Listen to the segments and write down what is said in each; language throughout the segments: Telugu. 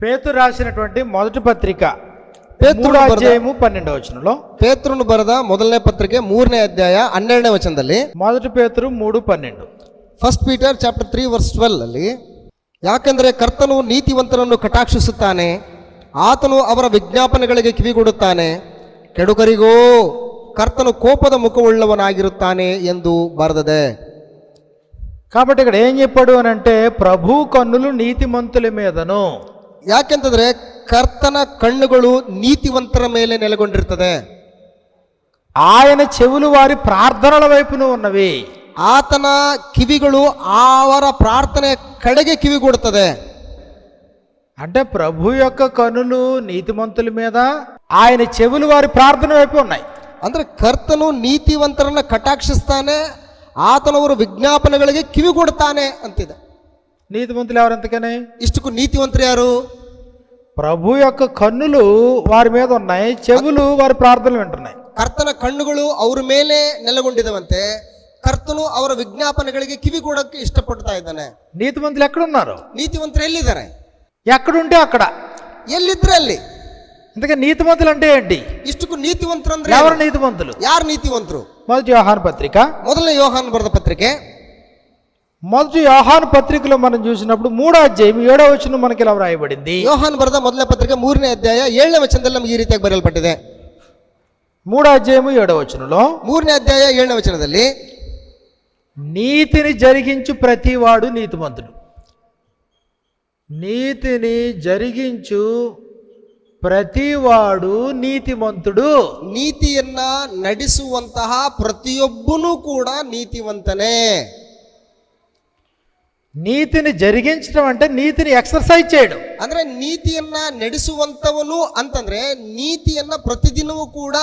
పేతురు రాసినటువంటి మొదటి పత్రిక పేతుರು ಅಧ್ಯಾಯವು ಪನ್ನೆಂಡು ವಚನలో పేతురును ಬರೆದ ಮೊದಲನೇ ಪತ್ರಿಕೆ ಮೂರನೇ ಅಧ್ಯಾಯ ಹನ್ನೆರಡನೇ ವಚನದಲ್ಲಿ మొదటి పేతురు మూడు పన్నెండు first Peter chapter three verse twelve ಅಲ್ಲಿ ಯಾಕೆಂದರೆ ಕರ್ತನು ನೀತಿವಂತನನ್ನು ಕಟಾಕ್ಷಿಸುತ್ತಾನೆ ಆತನು ಅವರ ವಿಜ್ಞಾಪನೆಗಳಿಗೆ ಕಿವಿಗೊಡುತ್ತಾನೆ ಕೆಡುಕರಿಗೋ ಕರ್ತನು ಕೋಪದ ಮುಖವುಳ್ಳವನಾಗಿರುತ್ತಾನೆ ಎಂದು ಬರೆದದೆ కాబట్టి ఇక్కడ ఏం చెప్పాడు అని అంటే ప్రభు కన్నులు నీతిమంతుల ಯಾಕೆಂತಂದ್ರೆ ಕರ್ತನ ಕಣ್ಣುಗಳು ನೀತಿವಂತರ ಮೇಲೆ ನೆಲೆಗೊಂಡಿರ್ತದೆ ఆయన చెవులు వారి ప్రార్థనల వైపున ఉన్నవి ಆತನ ಕಿವಿಗಳು ಅವರ ಪ್ರಾರ್ಥನೆ ಕಡೆಗೆ ಕಿವಿಗೊಡುತ್ತದೆ అంటే ప్రభు యొక్క కనులు నీతిమంతుల మీద ఆయన చెవులు వారి ప్రార్థన వైపు ఉన్నాయి ಅಂದ್ರೆ ಕರ್ತನು ನೀತಿವಂತರನ್ನ ಕಟಾಕ್ಷಿಸ್ತಾನೆ ಆತನವರು ವಿಜ್ಞಾಪನೆಗಳಿಗೆ ಕಿವಿಗೊಡ್ತಾನೆ ಅಂತಿದೆ నీతిమంతులు ఎవరెంతకని ಇಷ್ಟಕ್ಕೂ ನೀತಿವಂತರು ಯಾರು ప్రభు యొక్క కన్నులు వారి మీద ఉన్నాయి చెవులు వారి ప్రార్థనలు వింటున్నాయి ಕರ್ತನ ಕಣ್ಣುಗಳು ಅವ್ರ ಮೇಲೆ ನೆಲೆಗೊಂಡಿದವಂತೆ ಕರ್ತನು ಅವರ ವಿಜ್ಞಾಪನೆಗಳಿಗೆ ಕಿವಿಗೊಡಕ್ಕೆ ಇಷ್ಟಪಡ್ತಾ ಇದ್ದಾನೆ నీతిమంతులు ఎక్కడున్నారు ನೀತಿವಂತರು ಎಲ್ಲಿದ್ದಾರೆ ఎక్కడుంటే అక్కడ ಎಲ್ಲಿದ್ರೆ ಅಲ್ಲಿ అందుకే నీతిమంతులు అంటే ఏంటి ಇಷ್ಟಕ್ಕೂ ನೀತಿವಂತರು ಅಂದ್ರೆ ఎవరు నీతిమంతులు ಯಾರು ನೀತಿವಂತರು మొదటి యోహాను పత్రిక ಮೊದಲನೇ ಯೋಹಾನ್ ಬರೆದ ಪತ್ರಿಕೆ మొదటి యోహాను పత్రికలో మనం చూసినప్పుడు మూడో అధ్యాయం ఏడో వచ్చిన మనకి ఇలా వ్రాయబడింది ಯೋಹಾನ್ ಬರೆದ ಮೊದಲನೇ ಪತ್ರಿಕೆ ಮೂರನೇ ಅಧ್ಯಾಯ ಏಳನೇ ವಚನದಲ್ಲಿ ನಮಗೆ ಈ ರೀತಿಯಾಗಿ ಬರೆಯಲ್ಪಟ್ಟಿದೆ మూడో అధ్యాయము ఏడో వచనంలో ಮೂರನೇ ಅಧ್ಯಾಯ ಏಳನೇ ವಚನದಲ್ಲಿ నీతిని జరిగించు ప్రతివాడు నీతిమంతుడు నీతిని జరిగించు ప్రతివాడు నీతిమంతుడు ನೀತಿಯನ್ನ ನಡೆಸುವಂತಹ ಪ್ರತಿಯೊಬ್ಬನೂ ಕೂಡ ನೀತಿವಂತನೇ నీతిని జరిగించడం అంటే నీతిని ఎక్సర్సైజ్ చేయడం ಅಂದ್ರೆ ನೀತಿಯನ್ನ ನಡೆಸುವಂತವನು ಅಂತಂದ್ರೆ ನೀತಿಯನ್ನ ಪ್ರತಿದಿನವೂ ಕೂಡ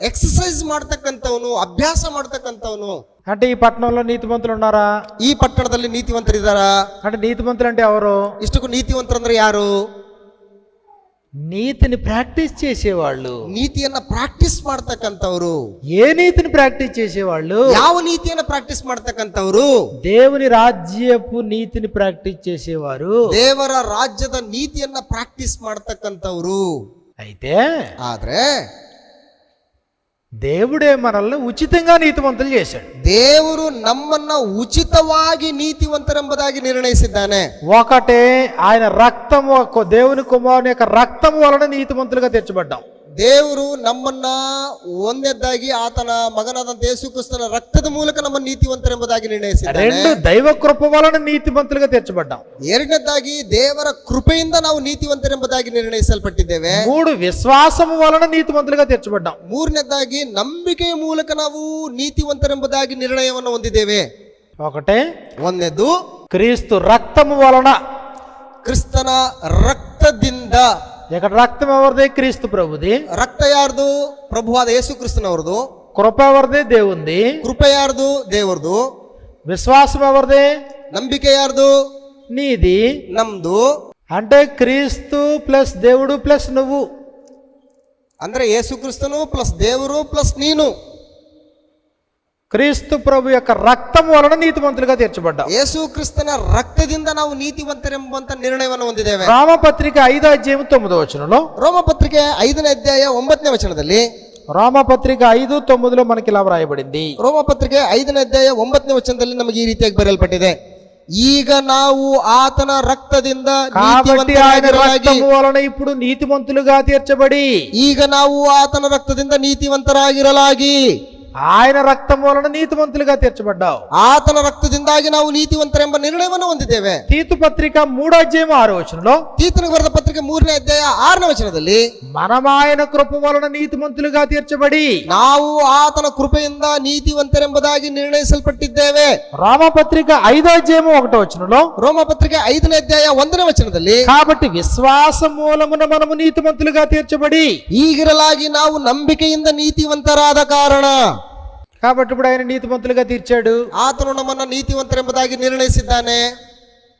ಎಕ್ಸಸೈಸ್ ಮಾಡ್ತಕ್ಕಂಥವನು ಅಭ್ಯಾಸ ಮಾಡ್ತಕ್ಕಂಥವನು అంటే ఈ పట్టణంలో నీతిమంతులు ఉన్నారా ಈ ಪಟ್ಟಣದಲ್ಲಿ ನೀತಿವಂತರಿದ್ದಾರಾ అంటే నీతిమంతులు అంటే ఎవరు ಇಷ್ಟಕ್ಕೂ ನೀತಿವಂತರಂದ್ರೆ ಯಾರು నీతిని ప్రాక్టీస్ చేసేవాళ్ళు ನೀತಿಯನ್ನ ಪ್ರಾಕ್ಟೀಸ್ ಮಾಡ್ತಕ್ಕಂಥವ್ರು ఏ నీతిని ప్రాక్టీస్ చేసేవాళ్ళు ಯಾವ ನೀತಿಯನ್ನ ಪ್ರಾಕ್ಟೀಸ್ ಮಾಡ್ತಕ್ಕಂಥವ್ರು దేవుని రాజ్యపు నీతిని ప్రాక్టీస్ చేసేవారు ದೇವರ ರಾಜ್ಯದ ನೀತಿಯನ್ನ ಪ್ರಾಕ್ಟೀಸ್ ಮಾಡ್ತಕ್ಕಂಥವ್ರು అయితే ಆದ್ರೆ దేవుడే మనల్ని ఉచితంగా నీతిమంతులు చేశాడు ದೇವರು ನಮ್ಮನ್ನ ಉಚಿತವಾಗಿ ನೀತಿವಂತರೆಂಬುದಾಗಿ ನಿರ್ಣಯಿಸಿದ್ದಾನೆ ఒకటే ఆయన రక్తము దేవుని కుమారుని యొక్క రక్తము వలన నీతిమంతులుగా తెచ్చబడ్డాం ದೇವರು ನಮ್ಮನ್ನ ಒಂದನೇದ್ದಾಗಿ ಆತನ ಮಗನಾದಂತ ಯೇಸು ಕ್ರಿಸ್ತನ ರಕ್ತದ ಮೂಲಕ ನಮ್ಮ ನೀತಿವಂತರೆಂಬುದಾಗಿ ನಿರ್ಣಯಿಸಿದ್ದಾನೆ రెండు దైవ కృప వలన నీతిమంతులుగా తెచ్చబడ్డాం ಎರಡನೇದಾಗಿ ದೇವರ ಕೃಪೆಯಿಂದ ನಾವು ನೀತಿವಂತರೆಂಬುದಾಗಿ ನಿರ್ಣಯಿಸಲ್ಪಟ್ಟಿದ್ದೇವೆ మూడు విశ్వాసము వలన నీతిమంతులుగా తెచ్చబడ్డాం ಮೂರನೇದಾಗಿ ನಂಬಿಕೆಯ ಮೂಲಕ ನಾವು ನೀತಿವಂತರೆಂಬುದಾಗಿ ನಿರ್ಣಯವನ್ನು ಹೊಂದಿದ್ದೇವೆ ఒకటే ಒಂದನೇದು క్రీస్తు రక్తము వలన ಕ್ರಿಸ್ತನ ರಕ್ತದಿಂದ ఇక్కడ రక్తం ఎవరిది క్రీస్తు ప్రభుది ರಕ್ತ ಯಾರ್ದು ಪ್ರಭುವಾದ ಯೇಸು ಕ್ರಿಸ್ತನವ್ರದು కృప ఎవరిది దేవుంది ಕೃಪೆ ಯಾರ್ದು ದೇವರದು విశ్వాసం ఎవరిది ನಂಬಿಕೆ ಯಾರ್ದು నీది ನಮ್ದು అంటే క్రీస్తు ప్లస్ దేవుడు ప్లస్ నువ్వు ಅಂದ್ರೆ ಯೇಸು ಕ್ರಿಸ್ತನು ಪ್ಲಸ್ ದೇವರು ಪ್ಲಸ್ ನೀನು క్రీస్తు ప్రభు యొక్క రక్తం వలన నీతిమంతులుగా తీర్చబడ్డాం ಯೇಸು ಕ್ರಿಸ್ತನ ರಕ್ತದಿಂದ ನಾವು ನೀತಿವಂತರೆಂಬಂತ ನಿರ್ಣಯವನ್ನು ಹೊಂದಿದ್ದೇವೆ రామపత్రిక ఐదో అధ్యాయం తొమ్మిదో వచనంలో ರೋಮ ಪತ್ರಿಕೆ ಐದನೇ ಅಧ್ಯಾಯ ಒಂಬತ್ತನೇ ವಚನದಲ್ಲಿ రామపత్రిక ఐదు తొమ్మిదిలో మనకి ఇలా వ్రాయబడింది ರೋಮ ಪತ್ರಿಕೆ ಐದನೇ ಅಧ್ಯಾಯ ಒಂಬತ್ತನೇ ವಚನದಲ್ಲಿ ನಮಗೆ ಈ ರೀತಿಯಾಗಿ ಬರೆಯಲ್ಪಟ್ಟಿದೆ ಈಗ ನಾವು ಆತನ ರಕ್ತದಿಂದ కాబట్టి ఆయన ನೀತಿವಂತರಾಗಿರಲಾಗಿ రక్తము వలన ఇప్పుడు నీతిమంతులుగా తీర్చబడి ಈಗ ನಾವು ಆತನ ರಕ್ತದಿಂದ ನೀತಿವಂತರಾಗಿರಲಾಗಿ ఆయన రక్తం వలన నీతిమంతులుగా తీర్చబడ్డావు ಆತನ ರಕ್ತದಿಂದಾಗಿ ನಾವು ನೀತಿವಂತರೆಂಬ ನಿರ್ಣಯವನ್ನು ಹೊಂದಿದ್ದೇವೆ తీతు పత్రిక మూడో అధ్యాయం ఆరో వచనంలో ತೀತನಿಗೆ ಬರೆದ ಪತ್ರಿಕೆ ಮೂರನೇ ಅಧ್ಯಾಯ ಆರನೇ ವಚನದಲ್ಲಿ మనం ఆయన కృప వలన నీతిమంతులుగా తీర్చబడి ನಾವು ಆತನ ಕೃಪೆಯಿಂದ ನೀತಿವಂತರೆಂಬುದಾಗಿ ನಿರ್ಣಯಿಸಲ್ಪಟ್ಟಿದ್ದೇವೆ రామపత్రిక ఐదో అధ్యాయం ఒకటో వచనంలో ರೋಮ ಪತ್ರಿಕೆ ಐದನೇ ಅಧ್ಯಾಯ ಒಂದನೇ ವಚನದಲ್ಲಿ కాబట్టి విశ్వాస మూలమున మనము నీతిమంతులుగా తీర్చబడి ಈಗಿರಲಾಗಿ ನಾವು ನಂಬಿಕೆಯಿಂದ ನೀತಿವಂತರಾದ ಕಾರಣ కాబట్టి ఇప్పుడు ఆయన నీతిమంతులుగా తీర్చాడు. ನೀತಿವಂತರೆಂಬುದಾಗಿ నమ్మన్న నీతివంతులెంబుదాగి ನಿರ್ಣಯಿಸಿದ್ದಾನೆ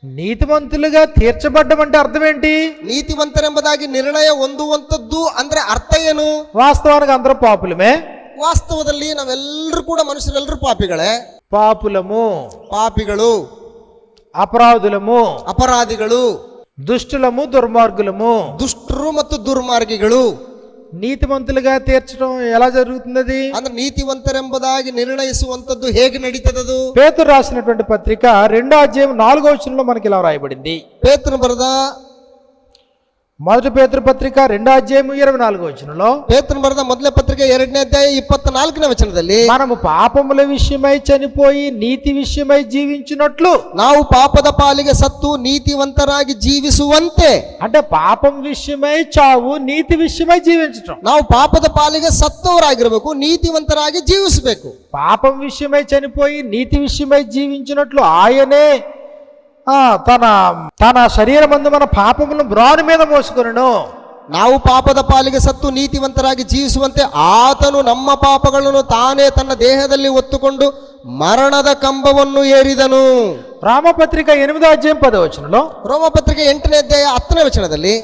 ನೀತಿವಂತುಲುಗ ತೀರ್ಚಬಡ್ಡಮಂಟೆ ಅರ್ಥವೇಂಟಿ ನೀತಿವಂತರೆಂಬುದಾಗಿ ನಿರ್ಣಯ ಒಂದುವಂತದ್ದು ಅಂದ್ರೆ ಅರ್ಥ ಏನು ವಾಸ್ತವನಗ ಅಂದ್ರೆ పాపులమే. ವಾಸ್ತವದಲ್ಲಿ ನಾವೆಲ್ಲರೂ ಕೂಡ ಮನುಷ್ಯರೆಲ್ಲರೂ ಪಾಪಿಗಳೇ ಪಾಪುಲಮು ಪಾಪಿಗಳು అపరాధులము. ಅಪರಾಧಿಗಳು దుష్టులము దుర్మార్గులము. ದುಷ್ಟರು ಮತ್ತು ದುರ್ಮಾರ್ಗಿಗಳು నీతిమంతులుగా తీర్చడం ఎలా జరుగుతుంది అది ಅಂದ್ರೆ ನೀತಿವಂತರೆಂಬುದಾಗಿ ನಿರ್ಣಯಿಸುವಂತದ್ದು ಹೇಗೆ ನಡೀತದದು పేతురు రాసినటువంటి పత్రిక రెండో అధ్యాయం నాలుగో వచనంలో మనకి ఇలా రాయబడింది ಪೇತ್ರನು ಬರೆದ మొదటి పేతురు పత్రిక రెండో అధ్యాయం ఇరవై నాలుగో వచనంలో ಪೇತ್ರನು ಬರೆದ ಮೊದಲನೇ ಪತ್ರಿಕೆ ಎರಡನೇ ಅಧ್ಯಾಯ ಇಪ್ಪತ್ನಾಲ್ಕನೇ ವಚನದಲ್ಲಿ మనము పాపముల విషయమై చనిపోయి నీతి విషయమై జీవించినట్లు ನಾವು ಪಾಪದ ಪಾಲಿಗೆ ಸತ್ತು ನೀತಿವಂತರಾಗಿ ಜೀವಿಸುವಂತೆ అంటే పాపం విషయమై చావు నీతి విషయమై జీవించటం ನಾವು ಪಾಪದ ಪಾಲಿಗೆ ಸತ್ತವರಾಗಿರ್ಬೇಕು ನೀತಿವಂತರಾಗಿ ಜೀವಿಸಬೇಕು పాపం విషయమై చనిపోయి నీతి విషయమై జీవించినట్లు ఆయనే ఆ, తన తన శరీరమందు మన పాపములను బ్రాను మీద మోసుకొనను ನಾವು ಪಾಪದ ಪಾಲಿಗೆ ಸತ್ತು ನೀತಿವಂತರಾಗಿ ಜೀವಿಸುವಂತೆ ಆತನು ನಮ್ಮ ಪಾಪಗಳನ್ನು ತಾನೇ ತನ್ನ ದೇಹದಲ್ಲಿ ಹೊತ್ತುಕೊಂಡು ಮರಣದ ಕಂಬವನ್ನು ಏರಿದನು రామపత్రిక ఎనిమిదో అధ్యాయం పదవచనంలో ರೋಮಪತ್ರಿಕೆ ಎಂಟನೇ ಅಧ್ಯಾಯ ಹತ್ತನೇ ವಚನದಲ್ಲಿ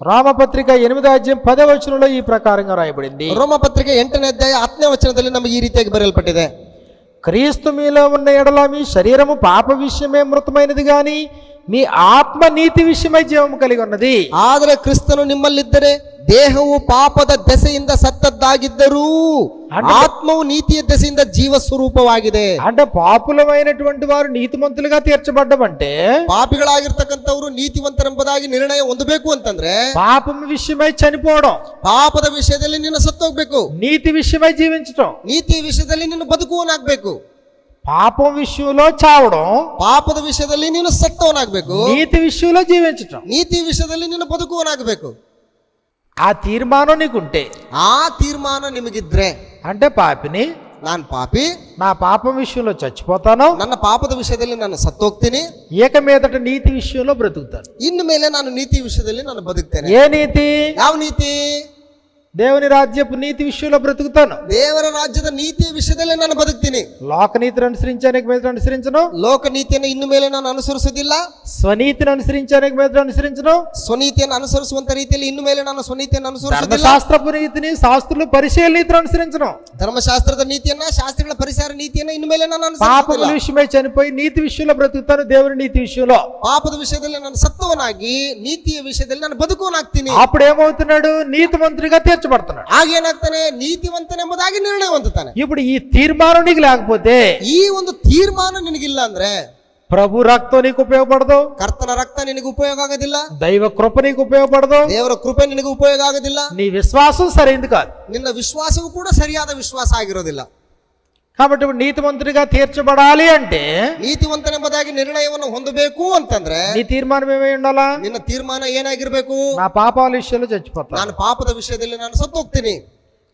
రామపత్రిక ఎనిమిదో అధ్యాయం పదవచనంలో ఈ ప్రకారంగా రాయబడింది ರೋಮಪತ್ರಿಕೆ ಎಂಟನೇ ಅಧ್ಯಾಯ ಹತ್ತನೇ ವಚನದಲ್ಲಿ ನಮಗೆ ಈ ರೀತಿಯಾಗಿ ಬರೆಯಲ್ಪಟ್ಟಿದೆ క్రీస్తు మీలో ఉన్న ఎడల మీ శరీరము పాప విషయమే మృతమైనది గాని మీ ఆత్మ నీతి విషయమై జీవము కలిగి ఉన్నది ಆದರೆ ಕ್ರಿಸ್ತನು ನಿಮ್ಮಲ್ಲಿದ್ದರೆ ದೇಹವು ಪಾಪದ ದೆಸೆಯಿಂದ ಸತ್ತದ್ದಾಗಿದ್ದರೂ ಆತ್ಮವು ನೀತಿಯ ದೆಸೆಯಿಂದ ಜೀವ ಸ್ವರೂಪವಾಗಿದೆ అంటే పాపులమైనటువంటి వారు నీతిమంతులుగా తీర్చబడ్డమంటే ಪಾಪಿಗಳಾಗಿರ್ತಕ್ಕಂಥವ್ರು ನೀತಿವಂತರೆಂಬುದಾಗಿ ನಿರ್ಣಯ ಹೊಂದಬೇಕು ಅಂತಂದ್ರೆ పాపం విషయమై చనిపోవడం ಪಾಪದ ವಿಷಯದಲ್ಲಿ ನೀನು ಸತ್ತೋಗ್ಬೇಕು నీతి విషయమై జీవించటం ನೀತಿ ವಿಷಯದಲ್ಲಿ ನೀನು ಬದುಕುವನಾಗ್ಬೇಕು పాపం విషయంలో చావడం ಪಾಪದ ವಿಷಯದಲ್ಲಿ ನೀನು ಸತ್ತವನಾಗ್ಬೇಕು నీతి విషయంలో జీవించటం ನೀತಿ ವಿಷಯದಲ್ಲಿ ನೀನು ಬದುಕುವನಾಗಬೇಕು ఆ తీర్మానం నీకుంటే ಆ ತೀರ್ಮಾನ ನಿಮಗಿದ್ರೆ అంటే పాపిని ನಾನು ಪಾಪಿ నా పాపం విషయంలో చచ్చిపోతాను ನನ್ನ ಪಾಪದ ವಿಷಯದಲ್ಲಿ ನಾನು ಸತ್ತೋಗ್ತೀನಿ ఇక మీదట నీతి విషయంలో బ్రతుకుతాను ಇನ್ನು ಮೇಲೆ ನಾನು ನೀತಿ ವಿಷಯದಲ್ಲಿ ನಾನು ಬದುಕ್ತೇನೆ ఏ నీతి ಯಾವ ನೀತಿ దేవుని రాజ్యపు నీతి విషయంలో బ్రతుకుతాను ದೇವರ ರಾಜ್ಯದ ನೀತಿಯ ವಿಷಯದಲ್ಲಿ ನಾನು ಬದುಕ್ತೀನಿ లోక నీతిని అనుసరించి అనేక మీద అనుసరించను ಲೋಕ ನೀತಿಯನ್ನು ಇನ್ನು ಮೇಲೆ ನಾನು ಅನುಸರಿಸುವುದಿಲ್ಲ స్వనీతిని అనుసరించి అనేక మీద అనుసరించను ಸ್ವನೀತಿಯನ್ನು ಅನುಸರಿಸುವಂತ ರೀತಿಯಲ್ಲಿ ಇನ್ನು ಮೇಲೆ ನಾನು ಸ್ವನೀತಿಯನ್ನು ಅನುಸರಿಸುವುದಿಲ್ಲ ధర్మశాస్త్రపు నీతిని శాస్త్రులు పరిశీలన నీతిని అనుసరించను ಧರ್ಮಶಾಸ್ತ್ರದ ನೀತಿಯನ್ನ ಶಾಸ್ತ್ರಗಳ ಪರಿಸರ ನೀತಿಯನ್ನ ಇನ್ನು ಮೇಲೆ ನಾನು పాపముల ಅನುಸರಿಸುವುದಿಲ್ಲ విషయమై చనిపోయి నీతి విషయంలో బ్రతుకుతాను దేవుని నీతి విషయంలో ಪಾಪದ ವಿಷಯದಲ್ಲಿ ನಾನು ಸತ್ವವನಾಗಿ ನೀತಿಯ ವಿಷಯದಲ್ಲಿ ನಾನು ಬದುಕುವನಾಗ್ತೀನಿ అప్పుడు ఏమవుతున్నాడు నీతిమంతుడిగా తీర్చబడుతున్నాడు ಆಗೇನಾಗ್ತಾನೆ ನೀತಿವಂತನೆಂಬುದಾಗಿ ನಿರ್ಣಯ ಹೊಂದುತ್ತಾನೆ ఇప్పుడు ఈ తీర్మానం నీకు లేకపోతే ಈ ಒಂದು ತೀರ್ಮಾನ ನಿನಗಿಲ್ಲ ಅಂದ್ರೆ ప్రభు రక్తం నీకు ఉపయోగపడదు ಕರ್ತನ ರಕ್ತ ನಿನಗೆ ಉಪಯೋಗ ಆಗೋದಿಲ್ಲ దైవ కృప నీకు ఉపయోగపడదు ದೇವರ ಕೃಪೆ ನಿನಗೆ ಉಪಯೋಗ ಆಗೋದಿಲ್ಲ నీ విశ్వాసం సరైంది కాదు ನಿನ್ನ ವಿಶ್ವಾಸವೂ ಕೂಡ ಸರಿಯಾದ ವಿಶ್ವಾಸ ಆಗಿರೋದಿಲ್ಲ కాబట్టి ఇప్పుడు నీతిమంతుడిగా తీర్చబడాలి అంటే ನೀತಿವಂತನೆಂಬುದಾಗಿ ನಿರ್ಣಯವನ್ನು ಹೊಂದಬೇಕು ಅಂತಂದ್ರೆ నీ తీర్మానం ఏమై ఉండాలా ನಿನ್ನ ತೀರ್ಮಾನ ಏನಾಗಿರ್ಬೇಕು నా పాపాల విషయంలో చచ్చిపోతాను ನಾನು ಪಾಪದ ವಿಷಯದಲ್ಲಿ ನಾನು ಸತ್ತೋಗ್ತೀನಿ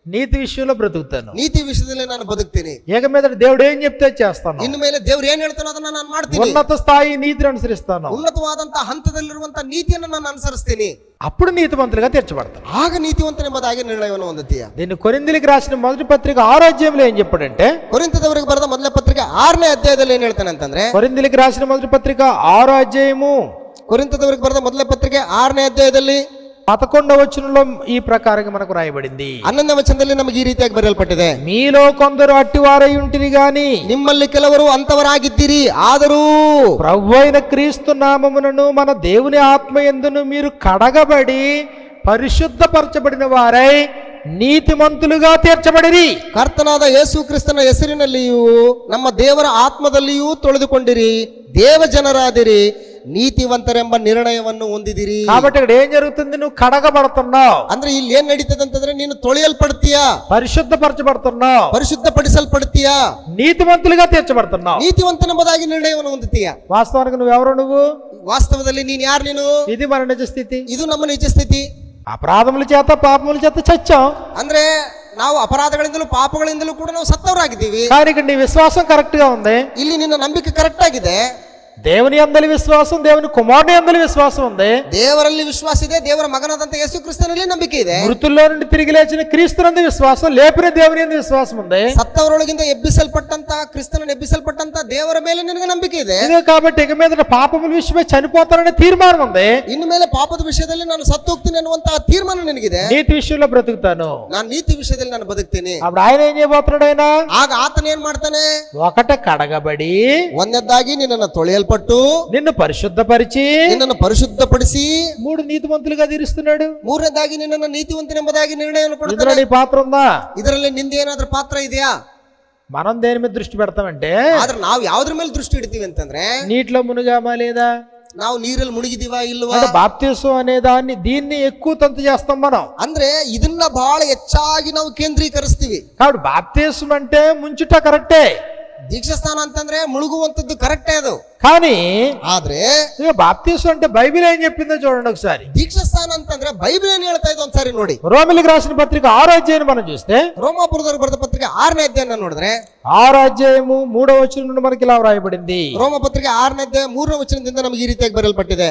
నీతి విషయంలో బ్రతుకుతాను ನೀತಿ ವಿಷಯದಲ್ಲಿ ನಾನು ಬದುಕ್ತೀನಿ ఇక మీద దేవుడు ఏం చెప్తే చేస్తాను ಇನ್ನು ಮೇಲೆ ದೇವ್ರು ಏನ್ ಹೇಳ್ತಾನೋ ಅದನ್ನ ನಾನು ಮಾಡ್ತೀನಿ ఉన్నత స్థాయి నీతిని అనుసరిస్తాను ಉನ್ನತವಾದಂತಹ ಹಂತದಲ್ಲಿರುವಂತಹ ನೀತಿಯನ್ನು ನಾನು ಅನುಸರಿಸ್ತೀನಿ అప్పుడు నీతిమంతులుగా తీర్చబడతాను ಆಗ ನೀತಿವಂತನೆಂಬುದಾಗಿ ನಿರ್ಣಯವನ್ನು ಹೊಂದುತ್ತೀಯ దీన్ని కొరిందులకి రాసిన మొదటి పత్రిక ఆరోగ్యంలో ఏం చెప్పాడంటే ಕೊರಿಂತದವರಿಗೆ ಬರೆದ ಮೊದಲ ಪತ್ರಿಕೆ ಆರನೇ ಅಧ್ಯಾಯದಲ್ಲಿ ಏನ್ ಹೇಳ್ತಾನೆ ಅಂತಂದ್ರೆ కొరిందులకి రాసిన మొదటి పత్రిక ఆరో అధ్యాయము ಕೊರಿಂತದವರಿಗೆ ಬರೆದ ಮೊದಲ ಪತ್ರಿಕೆ ಆರನೇ ಅಧ್ಯಾಯದಲ್ಲಿ పదకొండవ వచనంలో ఈ ప్రకారంగా మనకు రాయబడింది ಹನ್ನೊಂದನೇ ವಚನದಲ್ಲಿ ನಮಗೆ ಈ ರೀತಿಯಾಗಿ ಬರೆಯಲ್ಪಟ್ಟಿದೆ మీలో కొందరు అట్టివారై ఉంటిరి గాని ನಿಮ್ಮಲ್ಲಿ ಕೆಲವರು ಅಂತವರಾಗಿದ್ದೀರಿ ಆದರೂ ప్రభు అయిన క్రీస్తు నామమునను మన దేవుని ఆత్మ ఎందును మీరు కడగబడి పరిశుద్ధపరచబడిన వారై నీతిమంతులుగా తీర్చబడిరి ಕರ್ತನಾದ ಯೇಸು ಕ್ರಿಸ್ತನ ಹೆಸರಿನಲ್ಲಿಯೂ ನಮ್ಮ ದೇವರ ಆತ್ಮದಲ್ಲಿಯೂ ತೊಳೆದುಕೊಂಡಿರಿ ದೇವ ಜನರಾದಿರಿ ನೀತಿವಂತರೆಂಬ ನಿರ್ಣಯವನ್ನು ಹೊಂದಿದಿರಿ కాబట్టి ఇక్కడ ఏం జరుగుతుంది నువ్వు కడగబడుతున్నావు ಅಂದ್ರೆ ಇಲ್ಲಿ ಏನ್ ನಡೀತದೆ ಅಂತಂದ್ರೆ ನೀನು ತೊಳೆಯಲ್ಪಡ್ತೀಯ పరిశుద్ధపరచబడుతున్నావు ಪರಿಶುದ್ಧಪಡಿಸಲ್ಪಡ್ತೀಯ నీతిమంతులుగా తీర్చబడుతున్నావు ನೀತಿವಂತನೆಂಬುದಾಗಿ ನಿರ್ಣಯವನ್ನು ಹೊಂದುತ್ತೀಯ వాస్తవానికి నువ్వెవరు నువ్వు ವಾಸ್ತವದಲ್ಲಿ ನೀನ್ ಯಾರು ನೀನು ఇది మన నిజ స్థితి ಇದು ನಮ್ಮ ನಿಜ ಸ್ಥಿತಿ అపరాధముల చేత పాపముల చేత చచ్చాం ಅಂದ್ರೆ ನಾವು ಅಪರಾಧಗಳಿಂದಲೂ ಪಾಪಗಳಿಂದಲೂ ಕೂಡ ನಾವು ಸತ್ತವರಾಗಿದ್ದೀವಿ కానీ ఇక్కడ నీ విశ్వాసం కరెక్ట్ గా ఉంది ಇಲ್ಲಿ ನಿನ್ನ ನಂಬಿಕೆ ಕರೆಕ್ಟ್ ಆಗಿದೆ దేవుని అందలి విశ్వాసం దేవుని కుమారుని అందలి విశ్వాసం ఉంది ದೇವರಲ್ಲಿ ವಿಶ್ವಾಸ ಇದೆ ದೇವರ ಮಗನಾದಂತ ಯೇಸು ಕ್ರಿಸ್ತನಲ್ಲಿ ನಂಬಿಕೆ ಇದೆ మృతుల్లో నుండి తిరిగి లేచిన క్రీస్తునందు విశ్వాసం లేపిన దేవుని అందు విశ్వాసం ఉంది ಸತ್ತವರೊಳಗಿಂದ ಎಬ್ಬಿಸಲ್ಪಟ್ಟಂತ ಕ್ರಿಸ್ತನ ಎಬ್ಬಿಸಲ್ಪಟ್ಟಂತ ದೇವರ ಮೇಲೆ ನಿನಗೆ ನಂಬಿಕೆ ಇದೆ ఇదే కాబట్టి ఇక మీద పాపముల విషయమై చనిపోతాననే తీర్మానం ఉంది ಇನ್ನು ಮೇಲೆ ಪಾಪದ ವಿಷಯದಲ್ಲಿ ನಾನು ಸತ್ತು ಹೋಗ್ತೀನಿ ಅನ್ನುವಂತಹ ತೀರ್ಮಾನ ನಿನಗಿದೆ నీతి విషయంలో బ్రతుకుతాను ನಾನು ನೀತಿ ವಿಷಯದಲ್ಲಿ ನಾನು ಬದುಕ್ತೀನಿ అప్పుడు ఆయన ఏం చేయబోతున్నాడు ఆయన ಆಗ ಆತನ ಏನ್ ಮಾಡ್ತಾನೆ ఒకట కడగబడి ಒಂದನೇದಾಗಿ ನಿನ್ನನ್ನು ತೊಳೆಯಲ್ಪಟ್ಟು ಕರೆಯಲ್ಪಟ್ಟು నిన్ను పరిశుద్ధపరిచి ನಿನ್ನನ್ನು ಪರಿಶುದ್ಧಪಡಿಸಿ మూడు నీతిమంతులుగా తీరుస్తున్నాడు ಮೂರನೇದಾಗಿ ನಿನ್ನನ್ನು ನೀತಿವಂತನೆಂಬುದಾಗಿ ನಿರ್ಣಯವನ್ನು ఇందులో ಕೊಡ್ತಾನೆ నీ పాత్ర ఉందా ಇದರಲ್ಲಿ ನಿಂದ ಏನಾದ್ರೂ ಪಾತ್ರ ಇದೆಯಾ మనం దేని మీద దృష్టి పెడతామంటే ಆದ್ರೆ ನಾವು ಯಾವ್ದ್ರ ಮೇಲೆ ದೃಷ್ಟಿ ಇಡ್ತೀವಿ ಅಂತಂದ್ರೆ నీటిలో మునిగామా లేదా ನಾವು ನೀರಲ್ಲಿ ಮುಳುಗಿದೀವಾ ಇಲ್ವಾ అంటే బాప్తీసం అనే దాన్ని దీన్ని ఎక్కువ తంతు చేస్తాం మనం ಅಂದ್ರೆ ಇದನ್ನ ಬಹಳ ಹೆಚ್ಚಾಗಿ ನಾವು ಕೇಂದ್ರೀಕರಿಸ್ತೀವಿ కాబట్టి బాప్తీసం అంటే ముంచుట కరెక్టే ದೀಕ್ಷಾಸ್ಥಾನ ಅಂತಂದ್ರೆ ಮುಳುಗುವಂತದ್ದು ಕರೆಕ್ಟೇ ಅದು కానీ ಆದ್ರೆ ఇక బాప్తీసం అంటే బైబిల్ ఏం చెప్పిందో చూడండి ఒకసారి ದೀಕ್ಷಾಸ್ಥಾನ ಅಂತಂದ್ರೆ ಬೈಬಲ್ ಏನ್ ಹೇಳ್ತಾ ಇದೆ ಒಂದ್ಸಾರಿ ನೋಡಿ రోమిలికి రాసిన పత్రిక ఆరో అధ్యాయం మనం చూస్తే ರೋಮಾಪುರದವ್ರು ಬರೆದ ಪತ್ರಿಕೆ ಆರನೇ ಅಧ್ಯಾಯ ನೋಡಿದ್ರೆ ఆరో అధ్యాయము మూడో వచనం నుండి మనకి ఇలా వ్రాయబడింది ರೋಮ ಪತ್ರಿಕೆ ಆರನೇ ಅಧ್ಯಾಯ ಮೂರನೇ ವಚನದಿಂದ ನಮಗೆ ಈ ರೀತಿಯಾಗಿ ಬರೆಯಲ್ಪಟ್ಟಿದೆ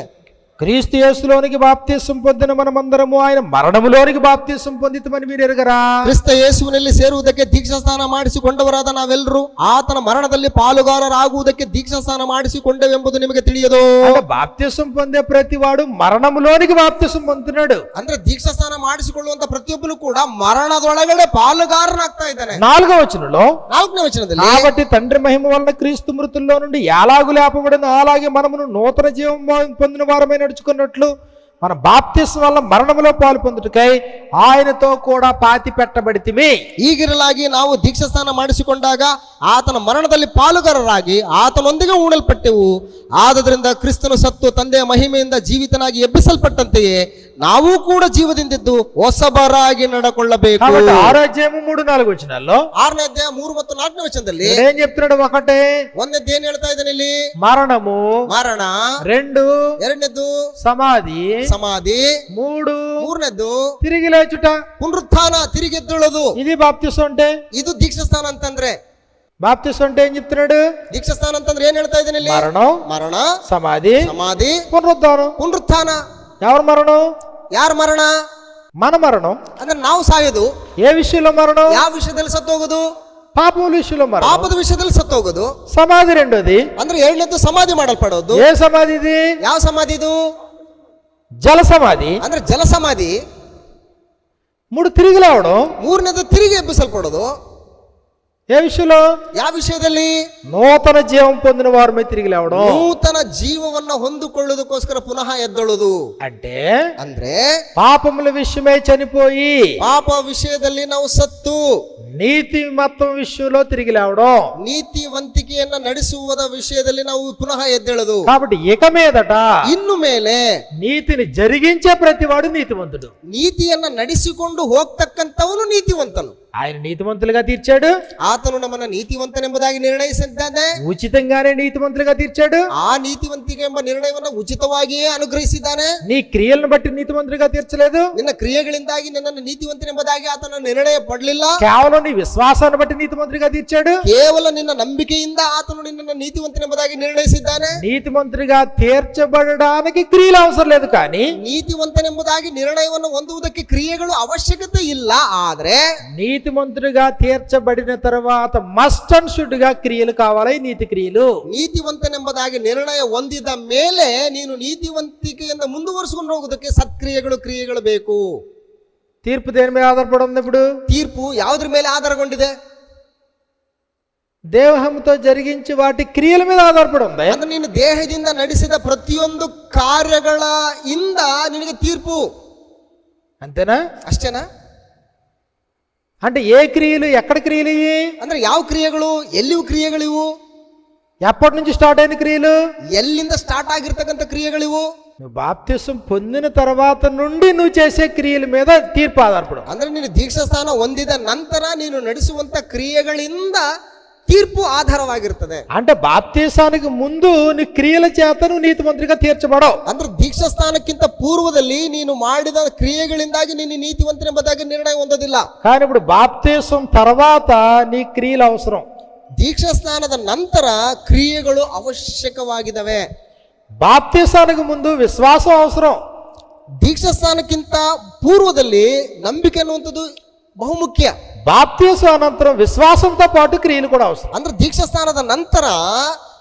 క్రీస్తు యేసులోనికి బాప్తీసం పొందిన మనమందరము ఆయన మరణములోనికి బాప్తీసం పొందితమని మీరు ఎరగరా? ಕ್ರಿಸ್ತ ಯೇಸುವಿನಲ್ಲಿ ಸೇರುವುದಕ್ಕೆ ದೀಕ್ಷಾ ಸ್ನಾನ ಮಾಡಿಸಿಕೊಂಡವರಾದ ನಾವೆಲ್ಲರೂ ಆತನ ಮರಣದಲ್ಲಿ ಪಾಲುಗಾರರಾಗುವುದಕ್ಕೆ ದೀಕ್ಷಾ ಸ್ನಾನ ಮಾಡಿಸಿಕೊಂಡೆವೆಂಬುದು ನಿಮಗೆ నిమికి తెలియదు బాప్తీసం పొందే ప్రతి వాడు మరణములోనికి బాప్తీసం పొందుతున్నాడు. ಅಂದ್ರೆ ದೀಕ್ಷಾ ప్రతి ఒక్కరు కూడా ಕೂಡ ಮರಣದೊಳಗಡೆ పాలుగార ಇದ್ದಾನೆ నాలుగో వచనంలో ನಾಲ್ಕನೇ ವಚನದಲ್ಲಿ కాబట్టి తండ్రి మహిమ వలన క్రీస్తు మృతుల్లో నుండి ఎలాగు లేపబడిన అలాగే మనము నూతన జీవం పొందిన వారమైన నడుచుకున్నట్లు మన బాప్తిస్మ వల్ల మరణములో పాలు పొందుటకై ఆయనతో కూడా పాతి పెట్టబడితిమి ಈಗಿರಲಾಗಿ ನಾವು ದೀಕ್ಷಾಸ್ನಾನ ಮಾಡಿಸಿಕೊಂಡಾಗ ಆತನ ಮರಣದಲ್ಲಿ ಪಾಲುಗಾರರಾಗಿ ಆತನೊಂದಿಗೆ ಉಣಲ್ಪಟ್ಟೆವು ಆದದರಿಂದ ಕ್ರಿಸ್ತನು ಸತ್ತು ತಂದೆಯ ಮಹಿಮೆಯಿಂದ ಜೀವಿತನಾಗಿ ಎಬ್ಬಿಸಲ್ಪಟ್ಟಂತೆಯೇ ನಾವು ಕೂಡ ಜೀವದಿಂದಿದ್ದು ಹೊಸಬರಾಗಿ ನಡಕೊಳ್ಳಬೇಕು కాబట్టి ఆరోగ్యము మూడు నాలుగు వచనాల్లో ಆರನೇ ಅಧ್ಯಾಯ ಮೂರು ಮತ್ತು ನಾಲ್ಕನೇ ವಚನದಲ್ಲಿ ఇక్కడ ಏನ್ చెప్తున్నాడు ఒకటే ಒಂದನೇದ್ದು ಏನ್ ಹೇಳ್ತಾ ಇದ್ದಾನೆ ಇಲ್ಲಿ మరణము ಮರಣ రెండు ಎರಡನೇದ್ದು సమాధి ಸಮಾಧಿ మూడు ಮೂರನೇದ್ದು తిరిగి లేచుట ಪುನರುತ್ಥಾನ ತಿರುಗೆದ್ದೇಳೋದು ఇది బాప్తిసం అంటే ಇದು ದೀಕ್ಷಾಸ್ಥಾನ ಅಂತಂದ್ರೆ బాప్తిసం అంటే ఏం చెప్తున్నాడు ದೀಕ್ಷಾಸ್ಥಾನ ಅಂತಂದ್ರೆ ಏನ್ ಹೇಳ್ತಾ ಇದ್ದಾನೆ ಇಲ್ಲಿ మరణం ಮರಣ సమాధి ಸಮಾಧಿ పునరుద్ధానం ಪುನರುತ್ಥಾನ ఎవరి మరణం ಯಾರ ಮರಣ మన మరణం ಅಂದ್ರೆ ನಾವು ಸಾಯೋದು ఏ విషయంలో మరణం ಯಾವ ವಿಷಯದಲ್ಲಿ ಸತ್ತೋಗೋದು పాపముల విషయంలో మరణం ಪಾಪದ ವಿಷಯದಲ್ಲಿ ಸತ್ತೋಗೋದು సమాధి రెండోది ಅಂದ್ರೆ ಏಳನೇದು ಸಮಾಧಿ ಮಾಡಲ್ಪಡೋದು ఏ సమాధి ఇది ಯಾವ ಸಮಾಧಿ ಇದು జల సమాధి ಅಂದ್ರೆ ಜಲ ಸಮಾಧಿ మూడు తిరిగి లేవడం ಮೂರನೇದು ತಿರುಗಿ ಎಬ್ಬಿಸಲ್ಪಡೋದು ఏ విషయంలో ಯಾವ ವಿಷಯದಲ್ಲಿ నూతన జీవం పొందిన వారమే తిరిగి లేవడం ನೂತನ ಜೀವವನ್ನ ಹೊಂದಿಕೊಳ್ಳೋದಕ್ಕೋಸ್ಕರ ಪುನಃ ಎದ್ದೊಳುದು అంటే ಅಂದ್ರೆ పాపముల విషయమై చనిపోయి ಪಾಪ ವಿಷಯದಲ್ಲಿ ನಾವು ಸತ್ತು నీతి మతం విషయంలో తిరిగి లేవడం ನೀತಿವಂತಿಕೆಯನ್ನ ನಡೆಸುವುದ ವಿಷಯದಲ್ಲಿ ನಾವು ಪುನಃ ಎದ್ದೇಳದು కాబట్టి ఇక మీదట ಇನ್ನು ಮೇಲೆ నీతిని జరిగించే ప్రతివాడు నీతివంతుడు ನೀತಿಯನ್ನ ನಡೆಸಿಕೊಂಡು ಹೋಗ್ತಕ್ಕಂಥವನು ನೀತಿವಂತನು ఆయన నీతిమంతులుగా తీర్చాడు ಆತನು ನಮ್ಮನ್ನ ನೀತಿವಂತನೆಂಬುದಾಗಿ ನಿರ್ಣಯಿಸಿದ್ದಾನೆ ఉచితంగానే నీతిమంతులుగా తీర్చాడు ಆ ನೀತಿವಂತಿಕೆ ಎಂಬ ನಿರ್ಣಯವನ್ನ ಉಚಿತವಾಗಿಯೇ ಅನುಗ್ರಹಿಸಿದ್ದಾನೆ నీ క్రియలను బట్టి నీతిమంతులుగా తీర్చలేదు ನಿನ್ನ ಕ್ರಿಯೆಗಳಿಂದಾಗಿ ನಿನ್ನನ್ನು ನೀತಿವಂತನೆಂಬುದಾಗಿ ಆತನ ನಿರ್ಣಯ ಪಡಲಿಲ್ಲ కేవలం నీ విశ్వాసాన్ని బట్టి నీతిమంతులుగా తీర్చాడు ಕೇವಲ ನಿನ್ನ ನಂಬಿಕೆಯಿಂದ ಆತನು ನಿನ್ನನ್ನು ನೀತಿವಂತನೆಂಬುದಾಗಿ ನಿರ್ಣಯಿಸಿದ್ದಾನೆ నీతిమంతుడిగా తీర్చబడడానికి క్రియలు అవసరం లేదు కానీ ನೀತಿವಂತನೆಂಬುದಾಗಿ ನಿರ್ಣಯವನ್ನು ಹೊಂದುವುದಕ್ಕೆ ಕ್ರಿಯೆಗಳು ಅವಶ್ಯಕತೆ ಇಲ್ಲ ಆದ್ರೆ నీతిమంతుడిగా తీర్చబడిన తర్వాత మస్ట్ అండ్ షుడ్ గా క్రియలు కావాలి నీతి క్రియలు ನೀತಿವಂತನೆಂಬುದಾಗಿ ನಿರ್ಣಯ ಹೊಂದಿದ ಮೇಲೆ ನೀನು ನೀತಿವಂತಿಕೆಯಿಂದ ಮುಂದುವರಿಸಿಕೊಂಡು ಹೋಗುವುದಕ್ಕೆ ಸತ್ಕ್ರಿಯೆಗಳು ಕ್ರಿಯೆಗಳು ಬೇಕು తీర్పు దేని మీద ఆధారపడి ఉంది ఇప్పుడు ತೀರ್ಪು ಯಾವುದ್ರ ಮೇಲೆ ಆಧಾರಗೊಂಡಿದೆ దేహంతో జరిగించి వాటి క్రియల మీద ఆధారపడి ఉంది ಅಂದ್ರೆ ನೀನು ದೇಹದಿಂದ ನಡೆಸಿದ ಪ್ರತಿಯೊಂದು ಕಾರ್ಯಗಳ ಇಂದ ನಿನಗೆ ತೀರ್ಪು అంతేనా ಅಷ್ಟೇನಾ అంటే ఏ క్రియలు ఎక్కడ క్రియలు ఇవి ಅಂದ್ರೆ ಯಾವ ಕ್ರಿಯೆಗಳು ಎಲ್ಲಿವು ಕ್ರಿಯೆಗಳಿವು ఎప్పటి నుంచి స్టార్ట్ అయిన క్రియలు ಎಲ್ಲಿಂದ ಸ್ಟಾರ್ಟ್ ಆಗಿರ್ತಕ್ಕಂಥ ಕ್ರಿಯೆಗಳಿವು నువ్వు బాప్తిసం పొందిన తర్వాత నుండి నువ్వు చేసే క్రియల మీద తీర్పు ఆధారపడు ಅಂದ್ರೆ ನೀನು ದೀಕ್ಷಾಸ್ಥಾನ ಹೊಂದಿದ ನಂತರ ನೀನು ನಡೆಸುವಂತ ಕ್ರಿಯೆಗಳಿಂದ ತೀರ್ಪು ಆಧಾರವಾಗಿರ್ತದೆ అంటే బాప్తీసానికి ముందు నీ క్రియల చేత నువ్వు నీతిమంతుడిగా తీర్చబడవు ಅಂದ್ರೆ ದೀಕ್ಷಾಸ್ಥಾನಕ್ಕಿಂತ ಪೂರ್ವದಲ್ಲಿ ನೀನು ಮಾಡಿದ ಕ್ರಿಯೆಗಳಿಂದಾಗಿ ನೀನು ನೀತಿವಂತನೆಂಬುದಾಗಿ ನಿರ್ಣಯ ಹೊಂದೋದಿಲ್ಲ కానీ ఇప్పుడు బాప్తీసం తర్వాత నీ క్రియలు అవసరం ದೀಕ್ಷಾಸ್ನಾನದ ನಂತರ ಕ್ರಿಯೆಗಳು ಅವಶ್ಯಕವಾಗಿದ್ದಾವೆ బాప్తీసానికి ముందు విశ్వాసం అవసరం ದೀಕ್ಷಾಸ್ನಾನಕ್ಕಿಂತ ಪೂರ್ವದಲ್ಲಿ ನಂಬಿಕೆ ಅನ್ನುವಂಥದ್ದು ಬಹುಮುಖ್ಯ ಬಾಪ್ತೀಸ ಅನಂತರ ವಿಶ್ವಾಸಂತ ಪಾಟು ಕ್ರಿಯೆಗಳು ಕೂಡ ಅವಶ್ಯಕ ಅಂದ್ರೆ ದೀಕ್ಷಾ ಸ್ನಾನದ ನಂತರ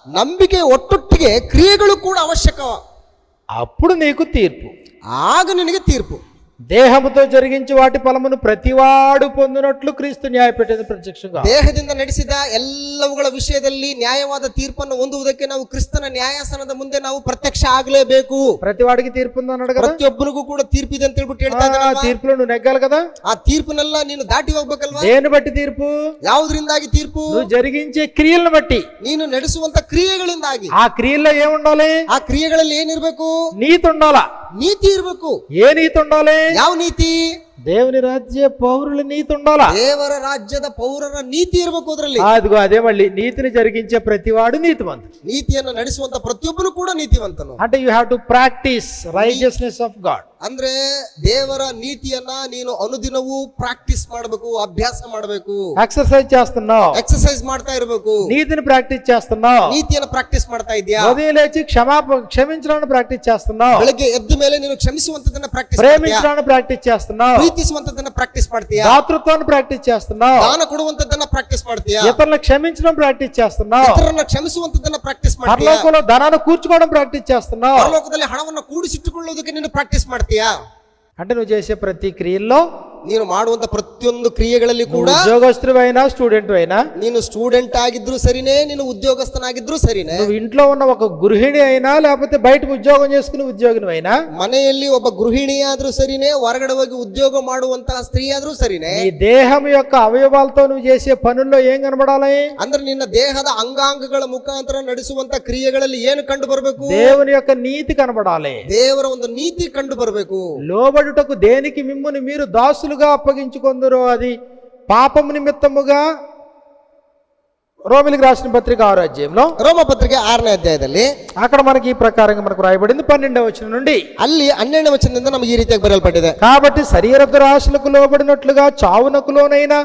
ನಂಬಿಕೆ ಒಟ್ಟೊಟ್ಟಿಗೆ ಕ್ರಿಯೆಗಳು ಕೂಡ ಅವಶ್ಯಕ ಅಪ್ಪಡು ನೀಕು ತೀರ್ಪು ಆಗ ನಿನಗೆ ತೀರ್ಪು దేహముతో జరిగించి వాటి ఫలమును ప్రతివాడు పొందినట్లు క్రీస్తు న్యాయపెట్టేది ప్రత్యక్షంగా ದೇಹದಿಂದ ನಡೆಸಿದ ಎಲ್ಲವುಗಳ ವಿಷಯದಲ್ಲಿ ನ್ಯಾಯವಾದ ತೀರ್ಪನ್ನು ಹೊಂದುವುದಕ್ಕೆ ನಾವು ಕ್ರಿಸ್ತನ ನ್ಯಾಯಾಸನದ ಮುಂದೆ ನಾವು ಪ್ರತ್ಯಕ್ಷ ಆಗ್ಲೇಬೇಕು ప్రతివాడికి తీర్పు ఉంది అన్నాడు కదా ಪ್ರತಿಯೊಬ್ಬನಿಗೂ ಕೂಡ ತೀರ್ಪಿದೆ ಅಂತ ಹೇಳ್ಬಿಟ್ಟು ಹೇಳ್ತಾ ఆ ಇದ್ದಾನಲ್ವಾ? తీర్పులో నువ్వు నెగ్గాలి కదా ಆ ತೀರ್ಪನೆಲ್ಲ ನೀನು ದಾಟಿ ಹೋಗ್ಬೇಕಲ್ವಾ దేని బట్టి తీర్పు ಯಾವುದರಿಂದಾಗಿ ತೀರ್ಪು నువ్వు జరిగించే క్రియలను బట్టి ನೀನು ನಡೆಸುವಂತ ಕ್ರಿಯೆಗಳಿಂದಾಗಿ ఆ క్రియల్లో ఏముండాలి ಆ ಕ್ರಿಯೆಗಳಲ್ಲಿ ಏನಿರ್ಬೇಕು నీతి ఉండాలా ನೀತಿ ಇರ್ಬೇಕು ఏ నీతి ఉండాలి ಯಾವ ನೀತಿ దేవుని రాజ్య పౌరుల నీతి ఉండాలా ದೇವರ ರಾಜ್ಯದ ಪೌರರ ನೀತಿ ಇರ್ಬೇಕು ಅದರಲ್ಲಿ అదిగో అదే మళ్ళీ నీతిని జరిగించే ప్రతివాడు నీతిమంతుడు ನೀತಿಯನ್ನು ನಡೆಸುವಂತ ಪ್ರತಿಯೊಬ್ಬನು ಕೂಡ ನೀತಿವಂತನು అంటే you have to practice righteousness of God ಅಂದ್ರೆ ದೇವರ ನೀತಿಯನ್ನ ನೀನು ಅನುದಿನವೂ ಪ್ರಾಕ್ಟೀಸ್ ಮಾಡಬೇಕು ಅಭ್ಯಾಸ ಮಾಡಬೇಕು ఎక్సర్సైజ్ చేస్తున్నావు ಎಕ್ಸರ್ಸೈಸ್ ಮಾಡ್ತಾ ಇರಬೇಕು నీతిని ప్రాక్టీస్ చేస్తున్నావు ನೀತಿಯನ್ನು ಪ್ರಾಕ್ಟೀಸ್ ಮಾಡ್ತಾ ಇದೆಯಾ ఉదయం లేచి క్షమాప క్షమించడానికి ప్రాక్టీస్ చేస్తున్నావు ಬೆಳಗ್ಗೆ ಎದ್ದ ಮೇಲೆ ನೀನು ಕ್ಷಮಿಸುವಂತದನ್ನ ಪ್ರಾಕ್ಟೀಸ್ ಮಾಡ್ತೀಯಾ ప్రేమించడానికి ప్రాక్టీస్ చేస్తున్నావు ಪ್ರೀತಿಸುವಂತದನ್ನ ಪ್ರಾಕ್ಟೀಸ್ ಮಾಡ್ತೀಯಾ దాతృత్వాన్ని ప్రాక్టీస్ చేస్తున్నావు ದಾನ ಕೊಡುವಂತದನ್ನ ಪ್ರಾಕ್ಟೀಸ್ ಮಾಡ್ತೀಯಾ ఇతరులను క్షమించడం ప్రాక్టీస్ చేస్తున్నావు ಇತರರನ್ನ ಕ್ಷಮಿಸುವಂತದನ್ನ ಪ್ರಾಕ್ಟೀಸ್ ಮಾಡ್ತೀಯಾ పరలోకంలో ధనాన్ని కూర్చుకోవడం ప్రాక్టీస్ చేస్తున్నావు ಪರಲೋಕದಲ್ಲಿ ಹಣವನ್ನು ಕೂಡಿಸಿಟ್ಟುಕೊಳ್ಳುವುದಕ್ಕೆ ನೀನು ಪ್ರಾಕ್ಟೀಸ್ ಮಾಡ್ತೀಯಾ అంటే నువ్వు చేసే ప్రతి క్రియల్లో ನೀನು ಮಾಡುವಂತ ಪ್ರತಿಯೊಂದು ಕ್ರಿಯೆಗಳಲ್ಲಿ ಕೂಡ ఉద్యోగస్తుడు అయినా స్టూడెంట్ అయినా ನೀನು ಸ್ಟೂಡೆಂಟ್ ಆಗಿದ್ರು ಸರಿನೇ ನೀನು ಉದ್ಯೋಗಸ್ಥನಾಗಿದ್ರು ಸರಿನೇ నువ్వు ఇంట్లో ఉన్న ఒక గృహిణి అయినా లేకపోతే బయటకు ఉద్యోగం చేసుకునే ఉద్యోగిని అయినా ಮನೆಯಲ್ಲಿ ಒಬ್ಬ ಗೃಹಿಣಿಯಾದ್ರೂ ಸರಿನೇ ಹೊರಗಡೆ ಹೋಗಿ ಉದ್ಯೋಗ ಮಾಡುವಂತಹ ಸ್ತ್ರೀ ಆದ್ರೂ ಸರಿನೇ నీ దేహం యొక్క అవయవాలతో నువ్వు చేసే పనుల్లో ఏం కనబడాలి ಅಂದ್ರೆ ನಿನ್ನ ದೇಹದ ಅಂಗಾಂಗಗಳ ಮುಖಾಂತರ ನಡೆಸುವಂತ ಕ್ರಿಯೆಗಳಲ್ಲಿ ಏನು ಕಂಡು ಬರಬೇಕು దేవుని యొక్క నీతి కనబడాలి ದೇವರ ಒಂದು ನೀತಿ ಕಂಡು ಬರಬೇಕು లోబడుటకు దేనికి మిమ్ముని మీరు దాసులుగా అప్పగించుకొందరో అది పాపము నిమిత్తముగా రోమిలికి రాసిన పత్రిక ఆరో అధ్యాయంలో ರೋಮ ಪತ್ರಿಕೆ ಆರನೇ ಅಧ್ಯಾಯದಲ್ಲಿ అక్కడ మనకి ఈ ప్రకారంగా మనకు రాయబడింది పన్నెండవ వచనం నుండి ಅಲ್ಲಿ ಹನ್ನೆರಡನೇ ವಚನದಿಂದ ನಮಗೆ ಈ ರೀತಿಯಾಗಿ ಬರೆಯಲ್ಪಟ್ಟಿದೆ కాబట్టి శరీర దురాశలకు లోబడినట్లుగా చావునకు లోనైన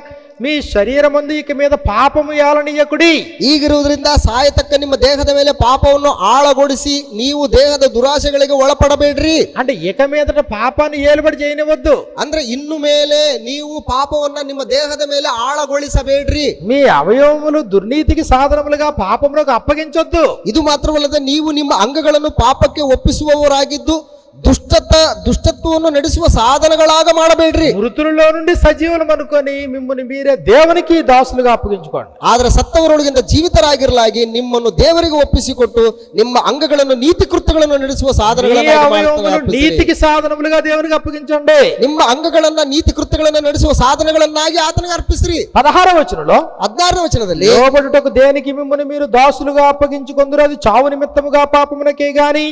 మీ శరీరమందు ఇక మీద పాపము యాలనీయకుడి ಈಗಿರುವುದರಿಂದ ಸಾಯತಕ್ಕ ನಿಮ್ಮ ದೇಹದ ಮೇಲೆ ಪಾಪವನ್ನು ಆಳಗೊಳಿಸಿ ನೀವು ದೇಹದ ದುರಾಸೆಗಳಿಗೆ ಒಳಪಡಬೇಡ್ರಿ అంటే ఇక మీదట పాపాన్ని ఏలుబడి చేయనివద్దు ಅಂದ್ರೆ ಇನ್ನು ಮೇಲೆ ನೀವು ಪಾಪವನ್ನ ನಿಮ್ಮ ದೇಹದ ಮೇಲೆ ಆಳಗೊಳಿಸಬೇಡ್ರಿ మీ అవయవములు దుర్నీతికి సాధనములుగా పాపములకు అప్పగించొద్దు ಇದು ಮಾತ್ರವಲ್ಲದೆ ನೀವು ನಿಮ್ಮ ಅಂಗಗಳನ್ನು ಪಾಪಕ್ಕೆ ಒಪ್ಪಿಸುವವರಾಗಿದ್ದು ದುಷ್ಟತ ದುಷ್ಟತ್ವವನ್ನು ನಡೆಸುವ ಸಾಧನಗಳಾಗ ಮಾಡಬೇಡ್ರಿ మృతులలో నుండి సజీవులు అనుకొని మిమ్మల్ని మీరే దేవునికి దాసులుగా అప్పగించుకోండి ಆದ್ರೆ ಸತ್ತವರೊಳಗಿಂದ ಜೀವಿತರಾಗಿರಲಾಗಿ ನಿಮ್ಮನ್ನು ದೇವರಿಗೆ ಒಪ್ಪಿಸಿಕೊಟ್ಟು ನಿಮ್ಮ ಅಂಗಗಳನ್ನು ನೀತಿ ಕೃತ್ಯಗಳನ್ನು ನಡೆಸುವ మీ ಸಾಧನಗಳನ್ನಾಗಿ అవయవములు ಮಾಡ್ತಾ- నీతికి సాధనములుగా దేవునికి అప్పగించండి ನಿಮ್ಮ ಅಂಗಗಳನ್ನ ನೀತಿ ಕೃತ್ಯಗಳನ್ನ ನಡೆಸುವ ಸಾಧನಗಳನ್ನಾಗಿ ಆತನಿಗೆ ಅರ್ಪಿಸ್ರಿ పదహార వచనంలో ಹದಿನಾರನೇ ವಚನದಲ್ಲಿ లోబడుటకు దేనికి మిమ్మల్ని మీరు దాసులుగా అప్పగించుకొందరు అది చావు నిమిత్తముగా పాపమునకే గాని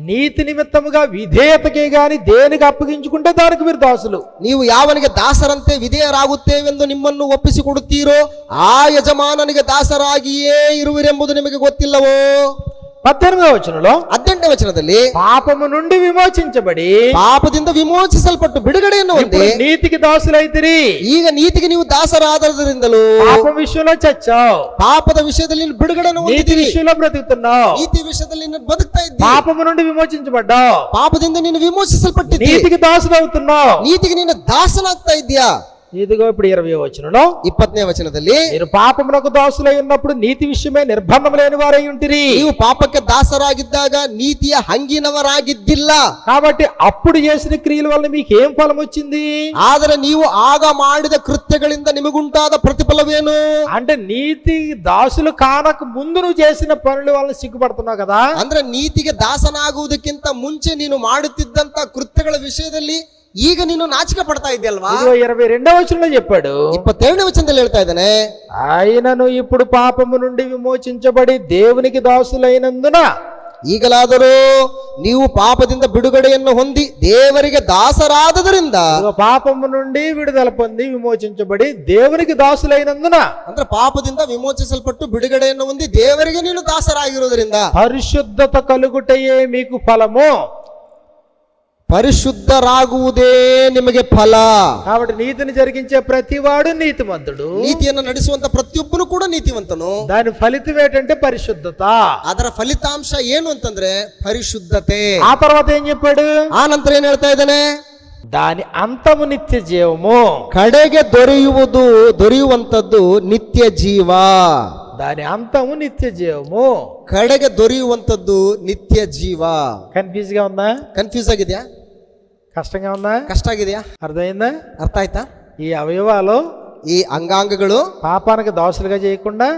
నీతి నిమిత్తముగా విధేయతకే గాని దేనికి అప్పగించుకుంటే దానికి మీరు దాసులు ನೀವು ಯಾವನಿಗೆ ದಾಸರಂತೆ ವಿಧೇಯರಾಗುತ್ತೇವೆಂದು ನಿಮ್ಮನ್ನು ಒಪ್ಪಿಸಿಕೊಡುತ್ತೀರೋ ಆ ಯಜಮಾನನಿಗೆ ದಾಸರಾಗಿಯೇ ಇರುವಿರೆಂಬುದು ನಿಮಗೆ ಗೊತ್ತಿಲ್ಲವೋ పద్దెనిమిదవ వచనంలో ಹದಿನೆಂಟನೇ ವಚನದಲ್ಲಿ పాపము నుండి విమోచించబడి ಪಾಪದಿಂದ ವಿಮೋಚಿಸಲ್ಪಟ್ಟು ಬಿಡುಗಡೆಯನ್ನು ఇప్పుడు ಹೊಂದಿ నీతికి దాసులైతిరి ಈಗ ನೀತಿಗೆ ನೀವು ದಾಸರಾದರಿಂದಲೂ పాపం విషయంలో చచ్చావు ಪಾಪದ ವಿಷಯದಲ್ಲಿ ನೀನು ಬಿಡುಗಡೆಯನ್ನು నీతి ಹೊಂದಿದ್ದೀರಿ విషయంలో బ్రతుకుతున్నావు ನೀತಿ ವಿಷಯದಲ್ಲಿ ನೀನು ಬದುಕ್ತಾ ಇದ್ದಿ పాపము నుండి విమోచించబడ్డావు ಪಾಪದಿಂದ ನೀನು ವಿಮೋಚಿಸಲ್ಪಟ್ಟಿದ್ದಿ నీతికి దాసుడవుతున్నావు ನೀತಿಗೆ ನೀನು ದಾಸನಾಗ್ತಾ ಇದ್ದೀಯಾ ఇదిగో ఇప్పుడు ఇరవై వచనంలో ಇಪ್ಪತ್ತನೇ ವಚನದಲ್ಲಿ మీరు పాపమునకు దాసులై ఉన్నప్పుడు నీతి విషయమే నిర్బంధం లేని వారై ఉంటిరి ನೀವು ಪಾಪಕ್ಕೆ ದಾಸರಾಗಿದ್ದಾಗ ನೀತಿಯ ಹಂಗಿನವರಾಗಿದ್ದಿಲ್ಲ కాబట్టి అప్పుడు చేసిన క్రియల వల్ల మీకు ఏం ఫలం వచ్చింది ಆದರೆ ನೀವು ಆಗ ಮಾಡಿದ ಕೃತ್ಯಗಳಿಂದ ನಿಮಗುಂಟಾದ ಪ್ರತಿಫಲವೇನು అంటే నీతి దాసులు కానక ముందు నువ్వు చేసిన పనుల వల్ల సిగ్గుపడుతున్నావు కదా ಅಂದ್ರೆ ನೀತಿಗೆ ದಾಸನಾಗುವುದಕ್ಕಿಂತ ಮುಂಚೆ ನೀನು ಮಾಡುತ್ತಿದ್ದಂತ ಕೃತ್ಯಗಳ ವಿಷಯದಲ್ಲಿ ಈಗ ನೀನು ನಾಚಿಕೆ ಪಡ್ತಾ ಇದ್ಯಲ್ವಾ ఇదిగో ఇరవై రెండవ వచనంలో చెప్పాడు ಇಪ್ಪತ್ತೆರಡನೇ ವಚನದಲ್ಲಿ ಹೇಳ್ತಾ ಇದ್ದಾನೆ ఆయనను ఇప్పుడు పాపము నుండి విమోచించబడి దేవునికి దాసులైనందున ಈಗಲಾದರೂ ನೀವು ಪಾಪದಿಂದ ಬಿಡುಗಡೆಯನ್ನು ಹೊಂದಿ ದೇವರಿಗೆ ದಾಸರಾದದರಿಂದ ఇదిగో పాపము నుండి విడుదల పొంది విమోచించబడి దేవునికి దాసులైనందున ಅಂದ್ರೆ ಪಾಪದಿಂದ ವಿಮೋಚಿಸಲ್ಪಟ್ಟು ಬಿಡುಗಡೆಯನ್ನು ಹೊಂದಿ ದೇವರಿಗೆ ನೀನು ದಾಸರಾಗಿರುವುದರಿಂದ పరిశుద్ధత కలుగుటయే మీకు ఫలము ಪರಿಶುದ್ಧರಾಗುವುದೇ ನಿಮಗೆ ಫಲ కాబట్టి నీతిని జరిగించే ప్రతివాడు నీతిమంతుడు ನೀತಿಯನ್ನು ನಡೆಸುವಂತ ಪ್ರತಿಯೊಬ್ಬನು ಕೂಡ ನೀತಿವಂತನು దాని ఫలితం ఏంటంటే పరిశుద్ధత ಅದರ ಫಲಿತಾಂಶ ಏನು ಅಂತಂದ್ರೆ ಪರಿಶುದ್ಧತೆ ఆ తర్వాత ఏం చెప్పాడు ಆ ನಂತರ ಏನ್ ಹೇಳ್ತಾ ಇದ್ದಾನೆ దాని అంతము నిత్య జీవము ಕಡೆಗೆ ದೊರೆಯುವುದು ದೊರೆಯುವಂತದ್ದು ನಿತ್ಯ ಜೀವ దాని అంతము నిత్య జీవము ಕಡೆಗೆ ದೊರೆಯುವಂತದ್ದು ನಿತ್ಯ ಜೀವ కన్ఫ్యూజ్ గా ఉందా ಕನ್ಫ್ಯೂಸ್ ಆಗಿದ್ಯಾ కష్టంగా ఉందా ಕಷ್ಟ ಆಗಿದೆಯಾ అర్థమైందా ಅರ್ಥ ಆಯ್ತಾ ఈ అవయవాలు ಈ ಅಂಗಾಂಗಗಳು పాపానికి దోషలుగా చేయకుండా